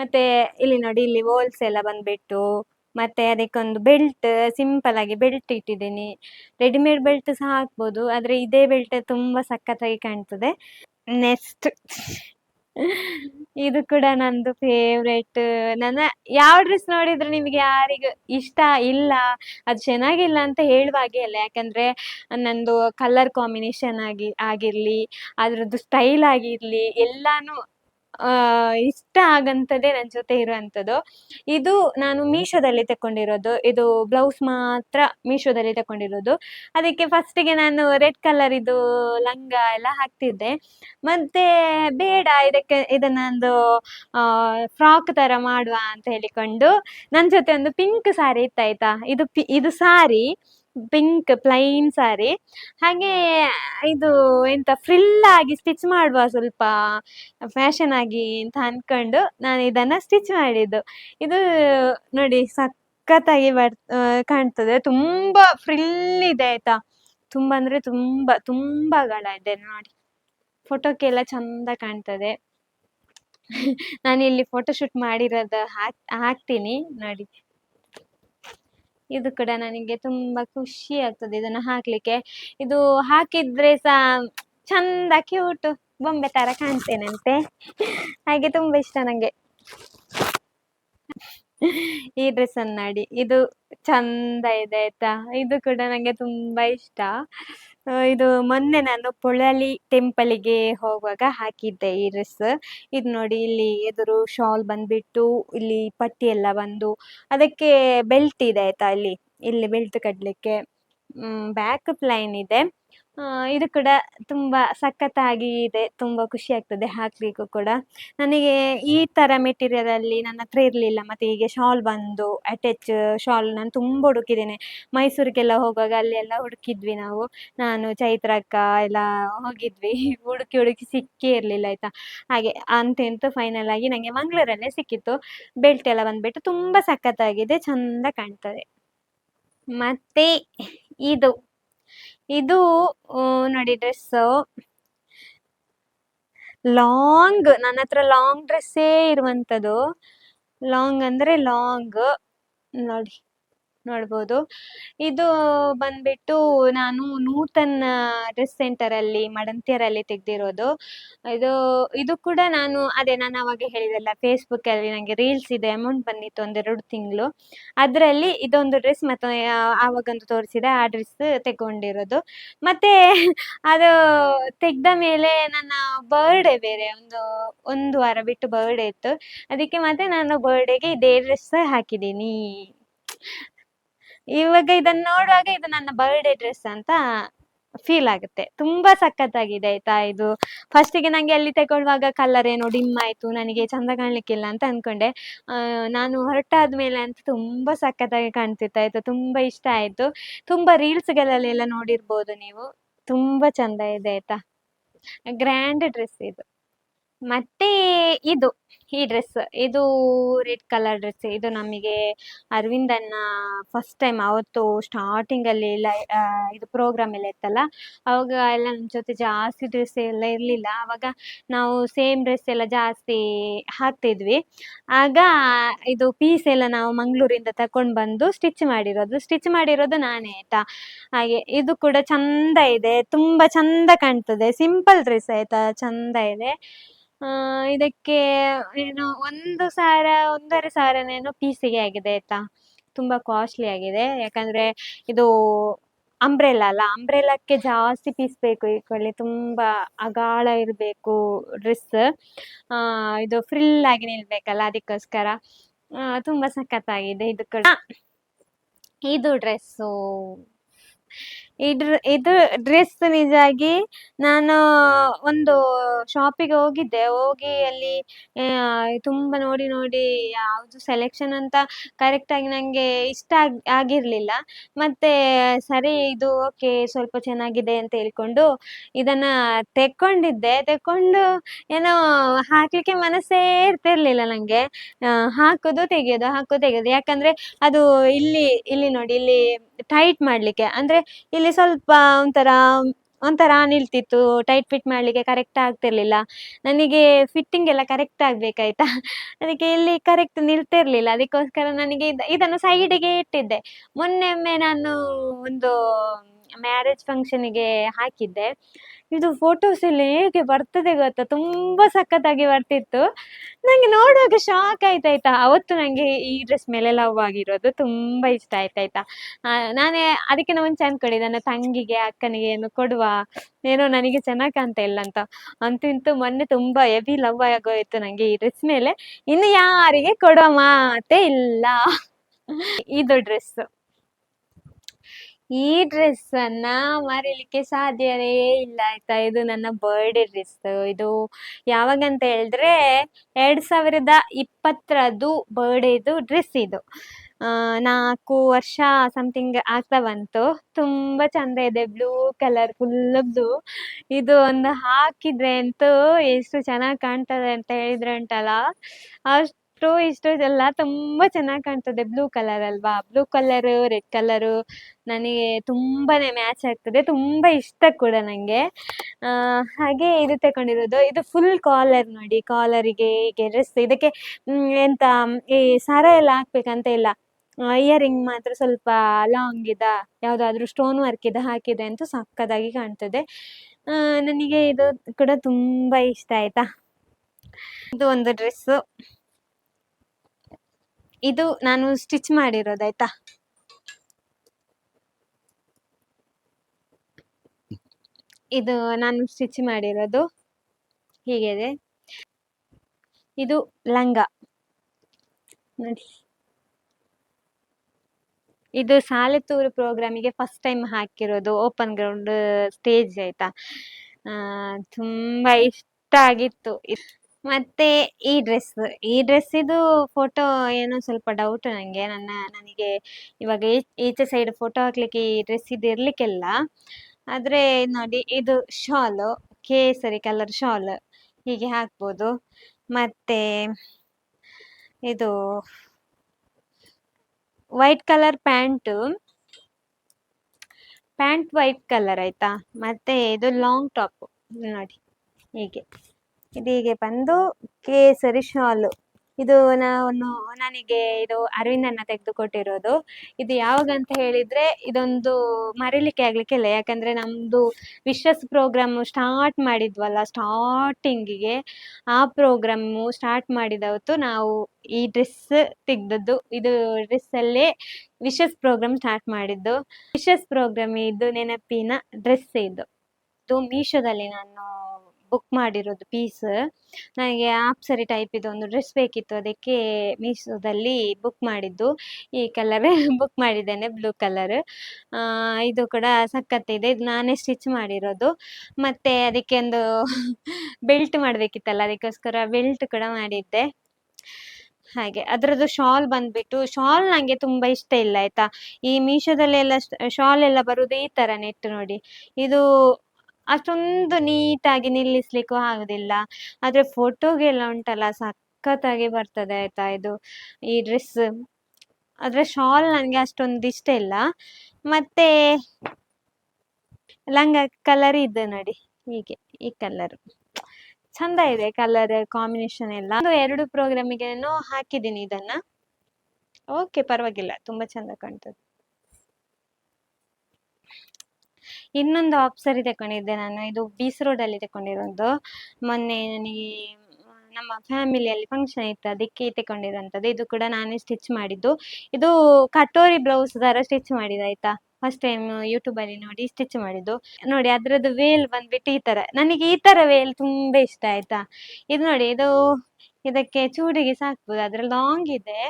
A: ಮತ್ತೆ ಇಲ್ಲಿ ನೋಡಿ ಇಲ್ಲಿ ಹೋಲ್ಸ್ ಎಲ್ಲ ಬಂದ್ಬಿಟ್ಟು ಮತ್ತೆ ಅದಕ್ಕೊಂದು ಬೆಲ್ಟ್ ಸಿಂಪಲ್ ಆಗಿ ಬೆಲ್ಟ್ ಇಟ್ಟಿದ್ದೀನಿ. ರೆಡಿಮೇಡ್ ಬೆಲ್ಟ್ ಸಹ ಹಾಕ್ಬೋದು, ಆದರೆ ಇದೇ ಬೆಲ್ಟ್ ತುಂಬ ಸಖತ್ತಾಗಿ ಕಾಣ್ತದೆ. ನೆಕ್ಸ್ಟ್ ಇದು ಕೂಡ ನಂದು ಫೇವ್ರೇಟ್ ನನ್ನ ಯಾವ ಡ್ರೆಸ್ ನೋಡಿದ್ರೆ ನಿಮಗೆ ಯಾರಿಗೂ ಇಷ್ಟ ಇಲ್ಲ, ಅದು ಚೆನ್ನಾಗಿಲ್ಲ ಅಂತ ಹೇಳುವ ಹಾಗೆ ಅಲ್ಲ. ಯಾಕಂದ್ರೆ ನಂದು ಕಲರ್ ಕಾಂಬಿನೇಷನ್ ಆಗಿ, ಆಗಿರ್ಲಿ, ಅದ್ರದ್ದು ಸ್ಟೈಲ್ ಆಗಿರ್ಲಿ, ಎಲ್ಲಾನು ಇಷ್ಟ ಆಗಂಥದ್ದೇ ನನ್ನ ಜೊತೆ ಇರುವಂಥದ್ದು ಇದು ನಾನು ಮೀಶೋದಲ್ಲಿ ತಕೊಂಡಿರೋದು. ಇದು ಬ್ಲೌಸ್ ಮಾತ್ರ ಮೀಶೋದಲ್ಲಿ ತಕೊಂಡಿರೋದು. ಅದಕ್ಕೆ ಫಸ್ಟಿಗೆ ನಾನು ರೆಡ್ ಕಲರ್ ಇದು ಲಂಗ ಎಲ್ಲ ಹಾಕ್ತಿದ್ದೆ. ಮತ್ತೆ ಬೇಡ ಇದಕ್ಕೆ ಇದನ್ನೊಂದು ಫ್ರಾಕ್ ತರ ಮಾಡುವ ಅಂತ ಹೇಳಿಕೊಂಡು ನನ್ನ ಜೊತೆ ಒಂದು ಪಿಂಕ್ ಸಾರಿ ಇತ್ತಾಯ್ತಾ ಇದು ಪಿ ಇದು ಸಾರಿ ಪಿಂಕ್ ಪ್ಲೈನ್ ಸಾರಿ ಹಾಗೆ ಇದು ಎಂತ ಫ್ರಿಲ್ ಆಗಿ ಸ್ಟಿಚ್ ಮಾಡುವ ಸ್ವಲ್ಪ ಫ್ಯಾಷನ್ ಆಗಿ ಅಂತ ಅನ್ಕೊಂಡು ನಾನು ಇದನ್ನ ಸ್ಟಿಚ್ ಮಾಡಿದ್ದು. ಇದು ನೋಡಿ ಸಖತ್ತಾಗಿ ಬರ್ ಕಾಣ್ತದೆ. ತುಂಬಾ ಫ್ರಿಲ್ ಇದೆ ಆಯ್ತಾ. ತುಂಬಾ ಅಂದ್ರೆ ತುಂಬಾ ತುಂಬಾ ಗಳ ಇದೆ ನೋಡಿ. ಫೋಟೋಕ್ಕೆಲ್ಲ ಚಂದ ಕಾಣ್ತದೆ. ನಾನು ಇಲ್ಲಿ ಫೋಟೋಶೂಟ್ ಮಾಡಿರೋದು ಹಾಕ್ ಹಾಕ್ತೀನಿ ನೋಡಿ. ಇದು ಕೂಡ ನನಗೆ ತುಂಬಾ ಖುಷಿ ಆಗ್ತದೆ ಇದನ್ನ ಹಾಕ್ಲಿಕ್ಕೆ. ಇದು ಹಾಕಿದ್ರೆ ಸಹ ಚಂದ ಕ್ಯೂಟ್ ಬೊಂಬೆ ತರ ಕಾಣ್ತೇನಂತೆ. ಹಾಗೆ ತುಂಬಾ ಇಷ್ಟ ನಂಗೆ. ಈ ಡ್ರೆಸ್ ಅನ್ನ ನೋಡಿ. ಇದು ಚಂದ ಇದೆ ಆಯ್ತಾ? ಇದು ಕೂಡ ನಂಗೆ ತುಂಬಾ ಇಷ್ಟ. ಇದು ಮೊನ್ನೆ ನಾನು ಪೊಳಲಿ ಟೆಂಪಲಿಗೆ ಹೋಗುವಾಗ ಹಾಕಿದ್ದೆ ಈ ಡ್ರೆಸ್ ಇದು ನೋಡಿ ಇಲ್ಲಿ ಎದುರು ಶಾಲ್ ಬಂದ್ಬಿಟ್ಟು ಇಲ್ಲಿ ಪಟ್ಟಿ ಎಲ್ಲ ಬಂದು ಅದಕ್ಕೆ ಬೆಲ್ಟ್ ಇದೆ ಆಯ್ತಾ ಇಲ್ಲಿ ಇಲ್ಲಿ ಬೆಲ್ಟ್ ಕಟ್ಲಿಕ್ಕೆ. ಬ್ಯಾಕ್ ಪ್ಲೈನ್ ಇದೆ. ಇದು ಕೂಡ ತುಂಬಾ ಸಖತ್ತಾಗಿ ಇದೆ, ತುಂಬಾ ಖುಷಿ ಆಗ್ತದೆ ಹಾಕಲಿಕ್ಕೂ ಕೂಡ. ನನಗೆ ಈ ತರ ಮೆಟೀರಿಯಲ್ ಅಲ್ಲಿ ನನ್ನ ಹತ್ರ ಇರ್ಲಿಲ್ಲ, ಮತ್ತೆ ಹೀಗೆ ಶಾಲ್ ಬಂದು ಅಟ್ಯಾಚ್ ಶಾಲ್ ನಾನು ತುಂಬಾ ಹುಡುಕಿದ್ದೇನೆ. ಮೈಸೂರಿಗೆಲ್ಲ ಹೋಗುವಾಗ ಅಲ್ಲಿ ಎಲ್ಲ ಹುಡುಕಿದ್ವಿ ನಾವು. ನಾನು ಚೈತ್ರಕ್ಕ ಎಲ್ಲ ಹೋಗಿದ್ವಿ, ಹುಡುಕಿ ಹುಡುಕಿ ಸಿಕ್ಕೇ ಇರ್ಲಿಲ್ಲ, ಆಯ್ತಾ? ಹಾಗೆ ಅಂತೂ ಫೈನಲ್ ಆಗಿ ನಂಗೆ ಮಂಗಳೂರಲ್ಲೇ ಸಿಕ್ಕಿತ್ತು. ಬೆಲ್ಟ್ ಎಲ್ಲ ಬಂದ್ಬಿಟ್ಟು ತುಂಬಾ ಸಖತ್ತಾಗಿದೆ, ಚಂದ ಕಾಣ್ತದೆ. ಮತ್ತೆ ಇದು. ಇದು ನೋಡಿ ಡ್ರೆಸ್ ಲಾಂಗ್ ನನ್ನ ಹತ್ರ ಲಾಂಗ್ ಡ್ರೆಸ್ಸೇ ಇರುವಂತದ್ದು ಲಾಂಗ್ ಅಂದ್ರೆ ಲಾಂಗ್. ನೋಡಿ. ನೋಡ್ಬೋದು. ಇದು ಬಂದ್ಬಿಟ್ಟು ನಾನು ನೂತನ್ ಡ್ರೆಸ್ ಸೆಂಟರ್ ಅಲ್ಲಿ ಮಡಂತಿಯರಲ್ಲಿ ತೆಗೆದಿರೋದು. ಇದು ಇದು ಕೂಡ ನಾನು, ಅದೇ ನಾನು ಅವಾಗ ಹೇಳಿದೆಲ್ಲ ಫೇಸ್ಬುಕ್ ಅಲ್ಲಿ ನಂಗೆ ರೀಲ್ಸ್ ಇದೆ ಅಮೌಂಟ್ ಬಂದಿತ್ತು ಒಂದೆರಡು ತಿಂಗಳು. ಅದರಲ್ಲಿ ಇದೊಂದು ಡ್ರೆಸ್ ಮತ್ತೆ ಆವಾಗೊಂದು ತೋರಿಸಿದೆ, ಆ ಡ್ರೆಸ್ ತೆಗೊಂಡಿರೋದು. ಮತ್ತೆ ಅದು ತೆಗ್ದ ಮೇಲೆ ನನ್ನ ಬರ್ಡೇ ಬೇರೆ, ಒಂದು ಒಂದು ವಾರ ಬಿಟ್ಟು ಬರ್ಡೇ ಇತ್ತು. ಅದಕ್ಕೆ ಮತ್ತೆ ನಾನು ಬರ್ಡೇಗೆ ಇದೇ ಡ್ರೆಸ್ ಹಾಕಿದ್ದೀನಿ. ಇವಾಗ ಇದನ್ನ ನೋಡುವಾಗ ಇದು ನನ್ನ ಬರ್ಡೇ ಡ್ರೆಸ್ ಅಂತ ಫೀಲ್ ಆಗುತ್ತೆ. ತುಂಬಾ ಸಖತ್ತಾಗಿದೆ ಆಯ್ತಾ ಇದು. ಫಸ್ಟಿಗೆ ನಂಗೆ ಅಲ್ಲಿ ತಗೊಳ್ಳುವಾಗ ಕಲರ್ ಏನೋ ಡಿಮ್ ಆಯ್ತು, ನನಗೆ ಚಂದ ಕಾಣ್ಲಿಕ್ಕಿಲ್ಲ ಅಂತ ಅನ್ಕೊಂಡೆ. ನಾನು ಹೊರಟಾದ್ಮೇಲೆ ಅಂತ ತುಂಬಾ ಸಖತ್ತಾಗಿ ಕಾಣ್ತಿತ್ತು ಆಯ್ತು, ತುಂಬಾ ಇಷ್ಟ ಆಯ್ತು. ತುಂಬಾ ರೀಲ್ಸ್ಗಳಲ್ಲೆಲ್ಲ ನೋಡಿರ್ಬೋದು ನೀವು. ತುಂಬಾ ಚಂದ ಇದೆ ಆಯ್ತಾ. ಗ್ರ್ಯಾಂಡ್ ಡ್ರೆಸ್ ಇದು. ಮತ್ತೆ ಇದು, ಈ ಡ್ರೆಸ್ ಇದು ರೆಡ್ ಕಲರ್ ಡ್ರೆಸ್ ಇದು ನಮಗೆ ಅರವಿಂದ್ ಅಣ್ಣ ಫಸ್ಟ್ ಟೈಮ್ ಅವತ್ತು ಸ್ಟಾರ್ಟಿಂಗ್ ಅಲ್ಲಿ ಇದು ಪ್ರೋಗ್ರಾಮ್ ಎಲ್ಲ ಇತ್ತಲ್ಲ, ಅವಾಗ ಎಲ್ಲ ನಮ್ಮ ಜೊತೆ ಜಾಸ್ತಿ ಡ್ರೆಸ್ ಎಲ್ಲ ಇರಲಿಲ್ಲ. ಅವಾಗ ನಾವು ಸೇಮ್ ಡ್ರೆಸ್ ಎಲ್ಲ ಜಾಸ್ತಿ ಹಾಕ್ತಿದ್ವಿ. ಆಗ ಇದು ಪೀಸ್ ಎಲ್ಲ ನಾವು ಮಂಗಳೂರಿಂದ ತಕೊಂಡು ಬಂದು ಸ್ಟಿಚ್ ಮಾಡಿರೋದು. ಸ್ಟಿಚ್ ಮಾಡಿರೋದು ನಾನೇ ಆಯ್ತಾ? ಹಾಗೆ ಇದು ಕೂಡ ಚಂದ ಇದೆ. ತುಂಬಾ ಚಂದ ಕಾಣ್ತದೆ. ಸಿಂಪಲ್ ಡ್ರೆಸ್ ಆಯ್ತಾ? ಚಂದ ಇದೆ. ಆ, ಇದಕ್ಕೆ ಏನು ಒಂದು ಸಾವಿರ ಒಂದೂವರೆ ಸಾವಿರನೇನೋ ಪೀಸಿಗೆ ಆಗಿದೆ ಆಯ್ತಾ? ತುಂಬಾ ಕಾಸ್ಟ್ಲಿ ಆಗಿದೆ. ಯಾಕಂದ್ರೆ ಇದು ಅಂಬ್ರೆಲ್ಲ ಅಲ್ಲ ಅಂಬ್ರೆಲ್ಲಕ್ಕೆ ಜಾಸ್ತಿ ಪೀಸ್ ಬೇಕು ಇಟ್ಕೊಳ್ಳಿ ತುಂಬಾ ಅಗಾಳ ಇರಬೇಕು ಡ್ರೆಸ್ ಇದು ಫ್ರಿಲ್ ಆಗಿ ನಿಲ್ಬೇಕಲ್ಲ ಅದಕ್ಕೋಸ್ಕರ. ತುಂಬಾ ಸಖತ್ತಾಗಿದೆ ಇದು ಕೂಡ ಇದು ಡ್ರೆಸ್ಸು ಇದ್ರ, ಇದು ಡ್ರೆಸ್ ನಿಜಾಗಿ ನಾನು ಒಂದು ಶಾಪಿಗೆ ಹೋಗಿದ್ದೆ. ಹೋಗಿ ಅಲ್ಲಿ ತುಂಬಾ ನೋಡಿ ನೋಡಿ ಯಾವುದು ಸೆಲೆಕ್ಷನ್ ಅಂತ ಕರೆಕ್ಟ್ ಆಗಿ ನಂಗೆ ಇಷ್ಟ ಆಗಿ, ಆಗಿರ್ಲಿಲ್ಲ. ಮತ್ತೆ ಸರಿ, ಇದು ಓಕೆ ಸ್ವಲ್ಪ ಚೆನ್ನಾಗಿದೆ ಅಂತ ಹೇಳ್ಕೊಂಡು ಇದನ್ನ ತೆಕ್ಕೊಂಡಿದ್ದೆ. ತೆಕ್ಕೊಂಡು ಏನೋ ಹಾಕ್ಲಿಕ್ಕೆ ಮನಸ್ಸೇ ಇರ್ತಿರ್ಲಿಲ್ಲ ನಂಗೆ. ಹಾಕೋದು ಹಾಕುದು, ತೆಗೆಯೋದು, ಹಾಕೋದು, ತೆಗೆಯೋದು. ಯಾಕಂದ್ರೆ ಅದು ಇಲ್ಲಿ ಇಲ್ಲಿ ನೋಡಿ, ಇಲ್ಲಿ ಟೈಟ್ ಮಾಡ್ಲಿಕ್ಕೆ. ಅಂದ್ರೆ ಇಲ್ಲಿ ಸ್ವಲ್ಪ ಒಂಥರ ಒಂಥರ ನಿಲ್ತಿತ್ತು. ಟೈಟ್ ಫಿಟ್ ಮಾಡ್ಲಿಕ್ಕೆ ಕರೆಕ್ಟ್ ಆಗ್ತಿರ್ಲಿಲ್ಲ. ನನಗೆ ಫಿಟ್ಟಿಂಗ್ ಎಲ್ಲ ಕರೆಕ್ಟ್ ಆಗ್ಬೇಕಾಯ್ತಾ ಅದಕ್ಕೆ ಇಲ್ಲಿ ಕರೆಕ್ಟ್ ನಿಲ್ತಿರ್ಲಿಲ್ಲ. ಅದಕ್ಕೋಸ್ಕರ ನನಗೆ ಇದ- ಇದನ್ನು ಸೈಡಿಗೆ ಇಟ್ಟಿದ್ದೆ. ಮೊನ್ನೆ ಒಮ್ಮೆ ನಾನು ಒಂದು ಮ್ಯಾರೇಜ್ ಫಂಕ್ಷನ್ಗೆ ಹಾಕಿದ್ದೆ. ಇದು ಫೋಟೋಸ್ ಎಲ್ಲ ಹೇಗೆ ಬರ್ತದೆ ಗೊತ್ತಾ? ತುಂಬಾ ಸಖತ್ತಾಗಿ ಬರ್ತಿತ್ತು. ನಂಗೆ ನೋಡುವಾಗ ಶಾಕ್ ಆಯ್ತಾಯ್ತಾ ಅವತ್ತು ನಂಗೆ ಈ ಡ್ರೆಸ್ ಮೇಲೆ ಲವ್ ಆಗಿರೋದು ತುಂಬಾ ಇಷ್ಟ ಆಯ್ತಾಯ್ತಾ ಅದಕ್ಕೆ ನಾನೇ ಅದಕ್ಕಿಂತ ಮುಂಚೆ ಕೊಡಿ. ನನ್ನ ತಂಗಿಗೆ, ಅಕ್ಕನಿಗೆ ಏನು ಕೊಡುವ? ಏನೋ ನನಗೆ ಚೆನ್ನಾಗ್ ಕಾಣ್ತಾ ಇಲ್ಲ ಅಂತ. ಅಂತೂ ಮೊನ್ನೆ ತುಂಬಾ ಹೆವಿ ಲವ್ ಆಗೋಯ್ತು ನಂಗೆ ಈ ಡ್ರೆಸ್ ಮೇಲೆ. ಇನ್ನು ಯಾರಿಗೆ ಕೊಡುವ ಮಾತೇ ಇಲ್ಲ. ಇದು ಡ್ರೆಸ್ ಈ ಡ್ರೆಸ್ ಅನ್ನ ಮರೀಲಿಕ್ಕೆ ಸಾಧ್ಯವೇ ಇಲ್ಲ ಆಯ್ತಾ? ಇದು ನನ್ನ ಬರ್ಡೇ ಡ್ರೆಸ್ ಇದು ಯಾವಾಗಂತ ಹೇಳಿದ್ರೆ ಎರಡ್ ಸಾವಿರದ ಇಪ್ಪತ್ತರದ್ದು ಬರ್ಡೇದು ಡ್ರೆಸ್ ಇದು. ನಾಲ್ಕು ವರ್ಷ ಸಮಥಿಂಗ್ ಆಗ್ತಾ ಬಂತು. ತುಂಬಾ ಚಂದ ಇದೆ. Blue colour full blue. ಇದು ಒಂದು ಹಾಕಿದ್ರೆ ಅಂತೂ ಎಷ್ಟು ಚೆನ್ನಾಗಿ ಕಾಣ್ತದೆ ಅಂತ ಹೇಳಿದ್ರೆ ಉಂಟಲ್ಲ ಅಷ್ಟು ಇಷ್ಟು ಎಲ್ಲ ತುಂಬಾ ಚೆನ್ನಾಗಿ ಕಾಣ್ತದೆ. ಬ್ಲೂ ಕಲರ್ ಅಲ್ವಾ? ಬ್ಲೂ ಕಲರ್ ರೆಡ್ ಕಲರ್ ನನಗೆ ತುಂಬಾನೇ ಮ್ಯಾಚ್ ಆಗ್ತದೆ. ತುಂಬಾ ಇಷ್ಟ ಕೂಡ ನಂಗೆ. ಆ, ಹಾಗೆ ಇದು ತಗೊಂಡಿರೋದು. ಇದು ಫುಲ್ ಕಾಲರ್ ನೋಡಿ. ಕಾಲರಿಗೆ ಹೀಗೆ ಡ್ರೆಸ್ ಇದಕ್ಕೆ ಎಂತ ಈ ಸರ ಎಲ್ಲ ಹಾಕ್ಬೇಕಂತ ಇಲ್ಲ. ಇಯರಿಂಗ್ ಮಾತ್ರ ಸ್ವಲ್ಪ ಲಾಂಗ್ ಇದ? ಯಾವುದಾದ್ರೂ ಸ್ಟೋನ್ ವರ್ಕ್ ಇದ? ಹಾಕಿದೆ ಅಂತ ಸಕ್ಕದಾಗಿ ಕಾಣ್ತದೆ. ನನಗೆ ಇದು ಕೂಡ ತುಂಬಾ ಇಷ್ಟ ಆಯ್ತಾ? ಇದು ಒಂದು ಡ್ರೆಸ್ ಇದು ನಾನು ಸ್ಟಿಚ್ ಮಾಡಿರೋದಾಯ್ತಾ ಇದು ನಾನು ಸ್ಟಿಚ್ ಮಾಡಿರೋದು. ಹೀಗಿದೆ ಇದು. ಲಂಗ. ನೋಡಿ. ಇದು ಸಾಲೆತ್ತೂರು ಪ್ರೋಗ್ರಾಮಿಗೆ ಫಸ್ಟ್ ಟೈಮ್ ಹಾಕಿರೋದು ಓಪನ್ ಗ್ರೌಂಡ್ ಸ್ಟೇಜ್ ಆಯ್ತಾ? ತುಂಬಾ ಇಷ್ಟ ಆಗಿತ್ತು. ಮತ್ತೆ ಈ ಡ್ರೆಸ್ ಈ ಡ್ರೆಸ್ ಇದು ಫೋಟೋ ಏನೋ ಸ್ವಲ್ಪ ಡೌಟ್ ನನಗೆ ನನ್ನ, ನನಗೆ ಇವಾಗ ಈಚೆ ಸೈಡ್ ಫೋಟೋ ಹಾಕ್ಲಿಕ್ಕೆ ಈ ಡ್ರೆಸ್ ಇದು ಇರ್ಲಿಕ್ಕಿಲ್ಲ. ಆದ್ರೆ ನೋಡಿ, ಇದು ಶಾಲ್ ಕೇಸರಿ ಕಲರ್ ಶಾಲ್ ಹೀಗೆ ಹಾಕ್ಬೋದು. ಮತ್ತೆ ಇದು white colour pant pant white colour ಆಯ್ತಾ? ಮತ್ತೆ ಇದು ಲಾಂಗ್ ಟಾಪ್ ನೋಡಿ, ಹೀಗೆ. ಇದು ಹೀಗೆ ಬಂದು ಕೇಸರಿ ಶಾಲು. ಇದು ನಾನು, ನನಗೆ ಇದು ಅರವಿಂದಣ್ಣ ತೆಗೆದುಕೊಟ್ಟಿರೋದು. ಇದು ಯಾವಾಗ ಅಂತ ಹೇಳಿದ್ರೆ ಇದೊಂದು ಮರಿಲಿಕ್ಕೆ ಆಗ್ಲಿಕ್ಕಿಲ್ಲ. ಯಾಕಂದ್ರೆ ನಮ್ದು ವಿಶ್ವಸ್ ಪ್ರೋಗ್ರಾಮ್ ಸ್ಟಾರ್ಟ್ ಮಾಡಿದ್ವಲ್ಲ ಸ್ಟಾರ್ಟಿಂಗಿಗೆ ಆ ಪ್ರೋಗ್ರಾಮ್ ಸ್ಟಾರ್ಟ್ ಮಾಡಿದವತ್ತು ನಾವು ಈ ಡ್ರೆಸ್ ತೆಗ್ದದ್ದು, ಇದು ಡ್ರೆಸ್ ಅಲ್ಲೇ ವಿಶಸ್ ಪ್ರೋಗ್ರಾಮ್ ಸ್ಟಾರ್ಟ್ ಮಾಡಿದ್ದು. ವಿಶಸ್ ಪ್ರೋಗ್ರಾಮ್ ಇದು ನೆನಪಿನ ಡ್ರೆಸ್ ಇದು. ಇದು ಮೀಶೋದಲ್ಲಿ ನಾನು ಬುಕ್ ಮಾಡಿರೋದು ಪೀಸ್ ನನಗೆ ಆಪ್ಸರಿ ಟೈಪ್ ಇದು ಒಂದು ಡ್ರೆಸ್ ಬೇಕಿತ್ತು, ಅದಕ್ಕೆ ಮೀಶೋದಲ್ಲಿ ಬುಕ್ ಮಾಡಿದ್ದು. ಈ ಕಲರ್ ಬುಕ್ ಮಾಡಿದ್ದೇನೆ ಬ್ಲೂ ಕಲರ್ ಇದು ಕೂಡ ಸಖತ್ತಿದೆ ಇದು. ನಾನೇ ಸ್ಟಿಚ್ ಮಾಡಿರೋದು. ಮತ್ತೆ ಅದಕ್ಕೆ ಒಂದು ಬೆಲ್ಟ್ ಮಾಡಬೇಕಿತ್ತಲ್ಲ, ಅದಕ್ಕೋಸ್ಕರ ಬೆಲ್ಟ್ ಕೂಡ ಮಾಡಿದ್ದೆ. ಹಾಗೆ, ಅದರದ್ದು ಶಾಲ್ ಬಂದ್ಬಿಟ್ಟು ಶಾಲ್ ನನಗೆ ತುಂಬ ಇಷ್ಟ ಇಲ್ಲ, ಆಯ್ತಾ? ಈ ಮೀಶೋದಲ್ಲೆಲ್ಲ ಶಾಲ್ ಎಲ್ಲ ಬರುದು ಈ ತರ ನೆಟ್ಟು ನೋಡಿ. ಇದು ಅಷ್ಟೊಂದು ನೀಟಾಗಿ ನಿಲ್ಲಿಸ್ಲಿಕ್ಕೂ ಆಗುದಿಲ್ಲ. ಆದ್ರೆ ಫೋಟೋಗೆಲ್ಲ ಉಂಟಲ್ಲ, ಸಖತ್ತಾಗಿ ಬರ್ತದೆ ಆಯ್ತಾ ಇದು, ಈ ಡ್ರೆಸ್ ಆದ್ರೆ ಶಾಲ್ ನನಗೆ ಅಷ್ಟೊಂದು ಇಷ್ಟ ಇಲ್ಲ. ಮತ್ತೆ ಲಂಗ ಕಲರ್ ಇದೆ ನೋಡಿ, ಹೀಗೆ ಈ ಕಲರ್ ಚಂದ ಇದೆ ಕಲರ್ ಕಾಂಬಿನೇಷನ್ ಎಲ್ಲ. ಒಂದು ಎರಡು ಪ್ರೋಗ್ರಾಮಿಗೆ ಹಾಕಿದ್ದೀನಿ ಇದನ್ನ. ಓಕೆ ಪರವಾಗಿಲ್ಲ, ತುಂಬಾ ಚಂದ ಕಾಣ್ತದೆ. ಇನ್ನೊಂದು ಆಪ್ಸರಿ ತಕೊಂಡಿದ್ದೆ ನಾನು. ಇದು ಬೀಸ್ ರೋಡ್ ಅಲ್ಲಿ ತಕೊಂಡಿರೋದು. ಮೊನ್ನೆ ನನಗೆ ನಮ್ಮ ಫ್ಯಾಮಿಲಿಯಲ್ಲಿ ಫಂಕ್ಷನ್ ಇತ್ತು, ಅದಕ್ಕೆ ತಗೊಂಡಿರೋಂಥದ್ದು ಇದು ಕೂಡ ನಾನೇ ಸ್ಟಿಚ್ ಮಾಡಿದ್ದು. ಇದು ಕಟೋರಿ ಬ್ಲೌಸ್ ಥರ ಸ್ಟಿಚ್ ಮಾಡಿದಾಯ್ತಾ ಫಸ್ಟ್ ಟೈಮ್ ಯೂಟ್ಯೂಬ್ ಅಲ್ಲಿ ನೋಡಿ ಸ್ಟಿಚ್ ಮಾಡಿದ್ದು. ನೋಡಿ, ಅದರದ್ದು ವೇಲ್ ಬಂದ್ಬಿಟ್ಟು ಈ ತರ. ನನಗೆ ಈ ತರ ವೇಲ್ ತುಂಬಾ ಇಷ್ಟ, ಆಯ್ತಾ? ಇದು ನೋಡಿ, ಇದು ಇದಕ್ಕೆ ಚೂಡಿಗೆ ಸಾಕ್ಬೋದು. ಅದ್ರ ಲಾಂಗ್ ಇದೆ.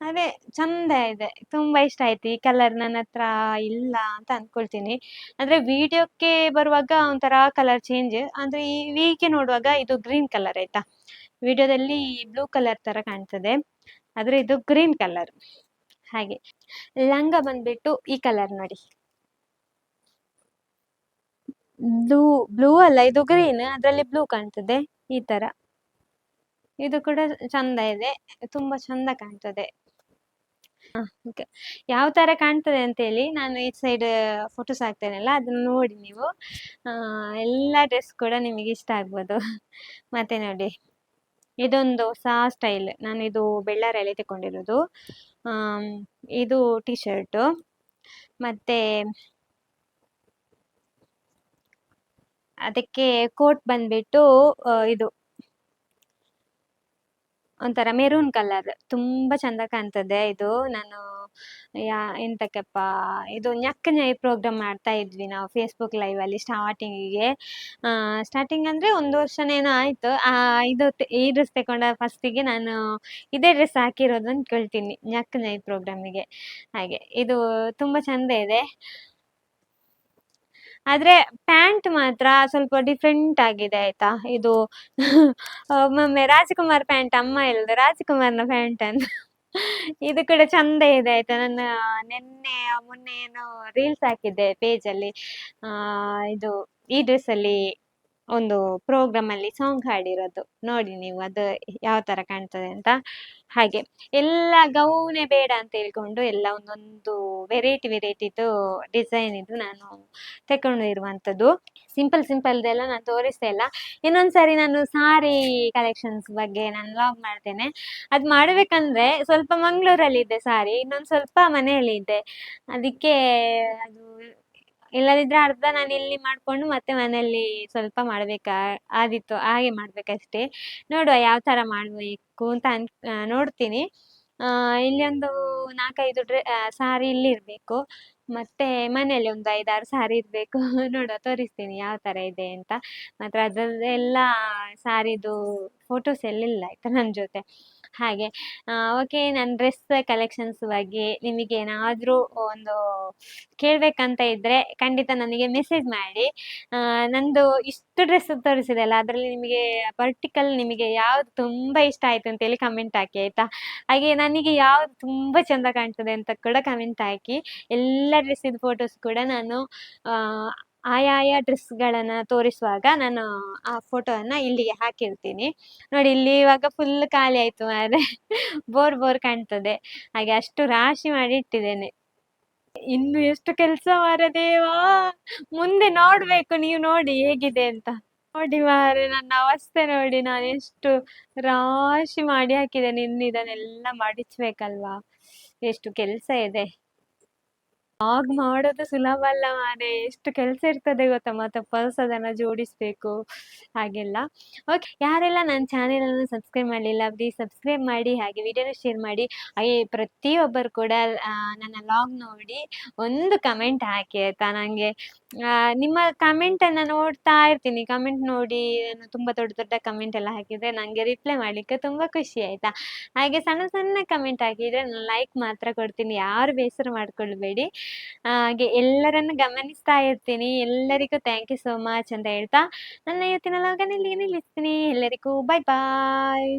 A: ಅದೇ ಚಂದ ಇದೆ. ತುಂಬಾ ಇಷ್ಟ ಆಯ್ತು ಈ ಕಲರ್ ನನ್ನ ಹತ್ರ ಇಲ್ಲ ಅಂತ ಅನ್ಕೊಳ್ತೀನಿ. ಅಂದ್ರೆ ವಿಡಿಯೋಕ್ಕೆ ಬರುವಾಗ ಒಂಥರ ಕಲರ್ ಚೇಂಜ್ ಅಂದ್ರೆ ಈ ವೀಕೆ ನೋಡುವಾಗ ಇದು ಗ್ರೀನ್ ಕಲರ್ ಆಯ್ತಾ? ವಿಡಿಯೋದಲ್ಲಿ ಬ್ಲೂ ಕಲರ್ ತರ ಕಾಣ್ತದೆ. ಆದ್ರೆ ಇದು ಗ್ರೀನ್ ಕಲರ್ ಹಾಗೆ. ಲಂಗ ಬಂದ್ಬಿಟ್ಟು ಈ ಕಲರ್ ನೋಡಿ. ಬ್ಲೂ ಬ್ಲೂ ಅಲ್ಲ, ಇದು ಗ್ರೀನ್ ಅದ್ರಲ್ಲಿ ಬ್ಲೂ ಕಾಣ್ತದೆ. ಈ ತರ. ಇದು ಕೂಡ ಚಂದ ಇದೆ. ತುಂಬಾ ಚಂದ ಕಾಣ್ತದೆ. ಯಾವ ತರ ಕಾಣ್ತದೆ ಅಂತ ಹೇಳಿ ನಾನು ಈ ಸೈಡ್ ಫೋಟೋಸ್ ಹಾಕ್ತೇನಲ್ಲ ಅದನ್ನ ನೋಡಿ ನೀವು. ಎಲ್ಲ ಡ್ರೆಸ್ ಕೂಡ ನಿಮಗೆ ಇಷ್ಟ ಆಗ್ಬೋದು. ಮತ್ತೆ ನೋಡಿ, ಇದೊಂದು ಹೊಸ ಸ್ಟೈಲ್ ನಾನು ಇದು ಬೆಳ್ಳಾರಲ್ಲಿ ತಗೊಂಡಿರೋದು. ಇದು ಟಿ ಶರ್ಟ್ ಮತ್ತೆ ಅದಕ್ಕೆ ಕೋಟ್ ಬಂದ್ಬಿಟ್ಟು ಇದು. ಒಂಥರ ಮೆರೂನ್ ಕಲರ್. ತುಂಬಾ ಚಂದ ಕಾಣ್ತದೆ ಇದು. ನಾನು, ಯಾ, ಎಂತಕ್ಕಪ್ಪ, ಇದು ನ್ಯಕ್ಕ ನೈ ಪ್ರೋಗ್ರಾಮ್ ಮಾಡ್ತಾ ಇದ್ವಿ ನಾವು ಫೇಸ್ಬುಕ್ ಲೈವ್ ಅಲ್ಲಿ ಸ್ಟಾರ್ಟಿಂಗಿಗೆ ಸ್ಟಾರ್ಟಿಂಗ್ ಅಂದ್ರೆ ಒಂದು ವರ್ಷನೇನೋ ಆಯ್ತು. ಆ, ಇದು ಈ ಡ್ರೆಸ್ ತಕೊಂಡ ಫಸ್ಟಿಗೆ ನಾನು ಇದೇ ಡ್ರೆಸ್ ಹಾಕಿರೋದು ನೈ ಪ್ರೋಗ್ರಾಮ್ ಪ್ರೋಗ್ರಾಮಿಗೆ. ಹಾಗೆ, ಇದು ತುಂಬಾ ಚಂದ ಇದೆ. ಆದ್ರೆ ಪ್ಯಾಂಟ್ ಮಾತ್ರ ಸ್ವಲ್ಪ ಡಿಫ್ರೆಂಟ್ ಆಗಿದೆ ಆಯ್ತಾ? ಇದು ಒಮ್ಮೊಮ್ಮೆ ರಾಜ್ಕುಮಾರ್ ಪ್ಯಾಂಟ್, ಅಮ್ಮ ಹೇಳಿದ್ರು ರಾಜ್ಕುಮಾರ್ನ ಪ್ಯಾಂಟ್ ಅಂತ. ಇದು ಕೂಡ ಚಂದ ಇದೆ ಆಯ್ತಾ? ನನ್ನ ನಿನ್ನೆ, ಮೊನ್ನೆ ಏನೋ ರೀಲ್ಸ್ ಹಾಕಿದ್ದೆ ಪೇಜ್ ಅಲ್ಲಿ. ಆ ಇದು ಈ ಡ್ರೆಸ್ ಅಲ್ಲಿ ಒಂದು ಪ್ರೋಗ್ರಾಮ್ ಅಲ್ಲಿ ಸಾಂಗ್ ಹಾಡಿರೋದು. ನೋಡಿ ನೀವು ಅದು ಯಾವ ತರ ಕಾಣ್ತದೆ ಅಂತ. ಹಾಗೆ ಎಲ್ಲ ಗೌನೆ ಬೇಡ ಅಂತ ಹೇಳ್ಕೊಂಡು ಎಲ್ಲ ಒಂದೊಂದು ವೆರೈಟಿ ವೆರೈಟಿದು ಡಿಸೈನ್ ಇದು ನಾನು ತಗೊಂಡಿರುವಂಥದ್ದು ಸಿಂಪಲ್ ಸಿಂಪಲ್ದೆಲ್ಲ ನಾನು ತೋರಿಸ್ತಾ ಇಲ್ಲ. ಇನ್ನೊಂದ್ಸರಿ ನಾನು ಸಾರಿ ಕಲೆಕ್ಷನ್ಸ್ ಬಗ್ಗೆ ನಾನು ಲಾಗ್ ಮಾಡ್ತೇನೆ. ಅದು ಮಾಡಬೇಕಂದ್ರೆ ಸ್ವಲ್ಪ ಮಂಗಳೂರಲ್ಲಿ ಇದೆ ಸಾರಿ ಇನ್ನೊಂದು ಸ್ವಲ್ಪ ಮನೆಯಲ್ಲಿ ಇದೆ ಅದಕ್ಕೆ ಅದು ಇಲ್ಲದಿದ್ರೆ ಅರ್ಧ ನಾನು ಇಲ್ಲಿ ಮಾಡ್ಕೊಂಡು ಮತ್ತೆ ಮನೆಯಲ್ಲಿ ಸ್ವಲ್ಪ ಮಾಡ್ಬೇಕಾ, ಆದಿತ್ತು, ಹಾಗೆ ಮಾಡ್ಬೇಕಷ್ಟೇ. ನೋಡುವ ಯಾವ ತರ ಮಾಡ್ಬೇಕು ಅಂತ ಅನ್ ನೋಡ್ತೀನಿ. ಇಲ್ಲಿ ಒಂದು ನಾಲ್ಕೈದು ಡ್ರೆ ಸಾರಿ ಇಲ್ಲಿ ಇರ್ಬೇಕು. ಮತ್ತೆ ಮನೇಲಿ ಒಂದು ಐದಾರು ಸಾರಿ ಇರಬೇಕು. ನೋಡುವ ತೋರಿಸ್ತೀನಿ ಯಾವ ಥರ ಇದೆ ಅಂತ. ಮಾತ್ರ ಅದರದ್ದೆಲ್ಲ ಸಾರಿದು ಫೋಟೋಸ್ ಎಲ್ಲ ಆಯಿತಾ ನನ್ನ ಜೊತೆ. ಹಾಗೆ ಓಕೆ ನನ್ನ ಡ್ರೆಸ್ ಕಲೆಕ್ಷನ್ಸ್ ಬಗ್ಗೆ ನಿಮಗೆ ಏನಾದರೂ ಒಂದು ಕೇಳಬೇಕಂತ ಇದ್ದರೆ ಖಂಡಿತ ನನಗೆ ಮೆಸೇಜ್ ಮಾಡಿ. ನಂದು ಇಷ್ಟು ಡ್ರೆಸ್ ತೋರಿಸಿದೆ ಅಲ್ಲ ಅದರಲ್ಲಿ ನಿಮಗೆ ಪರ್ಟಿಕಲ್ ನಿಮಗೆ ಯಾವ್ದು ತುಂಬ ಇಷ್ಟ ಆಯಿತು ಅಂತೇಳಿ ಕಮೆಂಟ್ ಹಾಕಿ, ಆಯಿತಾ? ಹಾಗೆ, ನನಗೆ ಯಾವ್ದು ತುಂಬ ಚಂದ ಕಾಣ್ತದೆ ಅಂತ ಕೂಡ ಕಮೆಂಟ್ ಹಾಕಿ. ಎಲ್ಲ ಡ್ರೆಸ್ಸಿದ ಫೋಟೋಸ್ ಕೂಡ ನಾನು ಆ, ಆಯಾಯ ಡ್ರೆಸ್ಗಳನ್ನು ತೋರಿಸುವಾಗ ನಾನು ಆ ಫೋಟೋವನ್ನು ಇಲ್ಲಿಗೆ ಹಾಕಿರ್ತೀನಿ. ನೋಡಿ ಇಲ್ಲಿ ಇವಾಗ ಫುಲ್ ಖಾಲಿ ಆಯಿತು ಮಾರೆ. ಬೋರ್ ಬೋರ್ ಕಾಣ್ತದೆ. ಹಾಗೆ ಅಷ್ಟು ರಾಶಿ ಮಾಡಿ ಇಟ್ಟಿದ್ದೇನೆ ಇನ್ನು ಎಷ್ಟು ಕೆಲಸ ಮಾರದೇವಾ ಮುಂದೆ ನೋಡ್ಬೇಕು ನೀವು ನೋಡಿ ಹೇಗಿದೆ ಅಂತ. ನೋಡಿ ಮಾರೆ ನನ್ನ ಅವಸ್ಥೆ ನೋಡಿ ನಾನು ಎಷ್ಟು ರಾಶಿ ಮಾಡಿ ಹಾಕಿದ್ದೇನೆ. ಇನ್ನು ಇದನ್ನೆಲ್ಲ ಮಾಡಿಸ್ಬೇಕಲ್ವಾ ಎಷ್ಟು ಕೆಲಸ ಇದೆ. ಆಗ್ ಮಾಡೋದು ಸುಲಭ ಅಲ್ಲ ಮಾರೆ. ಎಷ್ಟು ಕೆಲಸ ಇರ್ತದೆ ಗೊತ್ತಾ? ಮತ್ತೆ ಪರ್ಸ್ ಅದನ್ನ ಜೋಡಿಸ್ಬೇಕು. ಹಾಗೆಲ್ಲ. ಓಕೆ ಯಾರೆಲ್ಲ ನನ್ನ ಚಾನೆಲ್ ಅನ್ನು ಸಬ್ಸ್ಕ್ರೈಬ್ ಮಾಡಲಿಲ್ಲ ಪ್ಲೀಸ್ ಸಬ್ಸ್ಕ್ರೈಬ್ ಮಾಡಿ, ಹಾಗೆ ವಿಡಿಯೋನ ಶೇರ್ ಮಾಡಿ. ಹಾಗೆ ಪ್ರತಿಯೊಬ್ಬರು ಕೂಡ ನನ್ನ ಲಾಗ್ ನೋಡಿ ಒಂದು ಕಮೆಂಟ್ ಹಾಕಿ ಆಯ್ತಾ ನನಗೆ ನಿಮ್ಮ ಕಮೆಂಟನ್ನು ನೋಡ್ತಾ ಇರ್ತೀನಿ. ಕಮೆಂಟ್ ನೋಡಿ, ನಾನು ತುಂಬಾ ದೊಡ್ಡ ದೊಡ್ಡ ಕಮೆಂಟ್ ಎಲ್ಲ ಹಾಕಿದ್ರೆ ನಂಗೆ ರಿಪ್ಲೈ ಮಾಡ್ಲಿಕ್ಕೆ ತುಂಬಾ ಖುಷಿ ಆಯ್ತಾ. ಹಾಗೆ ಸಣ್ಣ ಸಣ್ಣ ಕಮೆಂಟ್ ಹಾಕಿದ್ರೆ ನಾನು ಲೈಕ್ ಮಾತ್ರ ಕೊಡ್ತೀನಿ. ಯಾರು ಬೇಸರ ಮಾಡ್ಕೊಳ್ಬೇಡಿ. ಹಾಗೆ ಎಲ್ಲರನ್ನು ಗಮನಿಸ್ತಾ ಇರ್ತೀನಿ. ಎಲ್ಲರಿಗೂ ಥ್ಯಾಂಕ್ ಯು ಸೋ ಮಚ್ ಅಂತ ಹೇಳ್ತಾ ನನ್ನ ಇವತ್ತಿನ ಲಾಗನ್ನು ಇಲ್ಲಿಗೆ ನಿಲ್ಲಿಸ್ತೀನಿ. ಎಲ್ಲರಿಗೂ ಬಾಯ್ ಬಾಯ್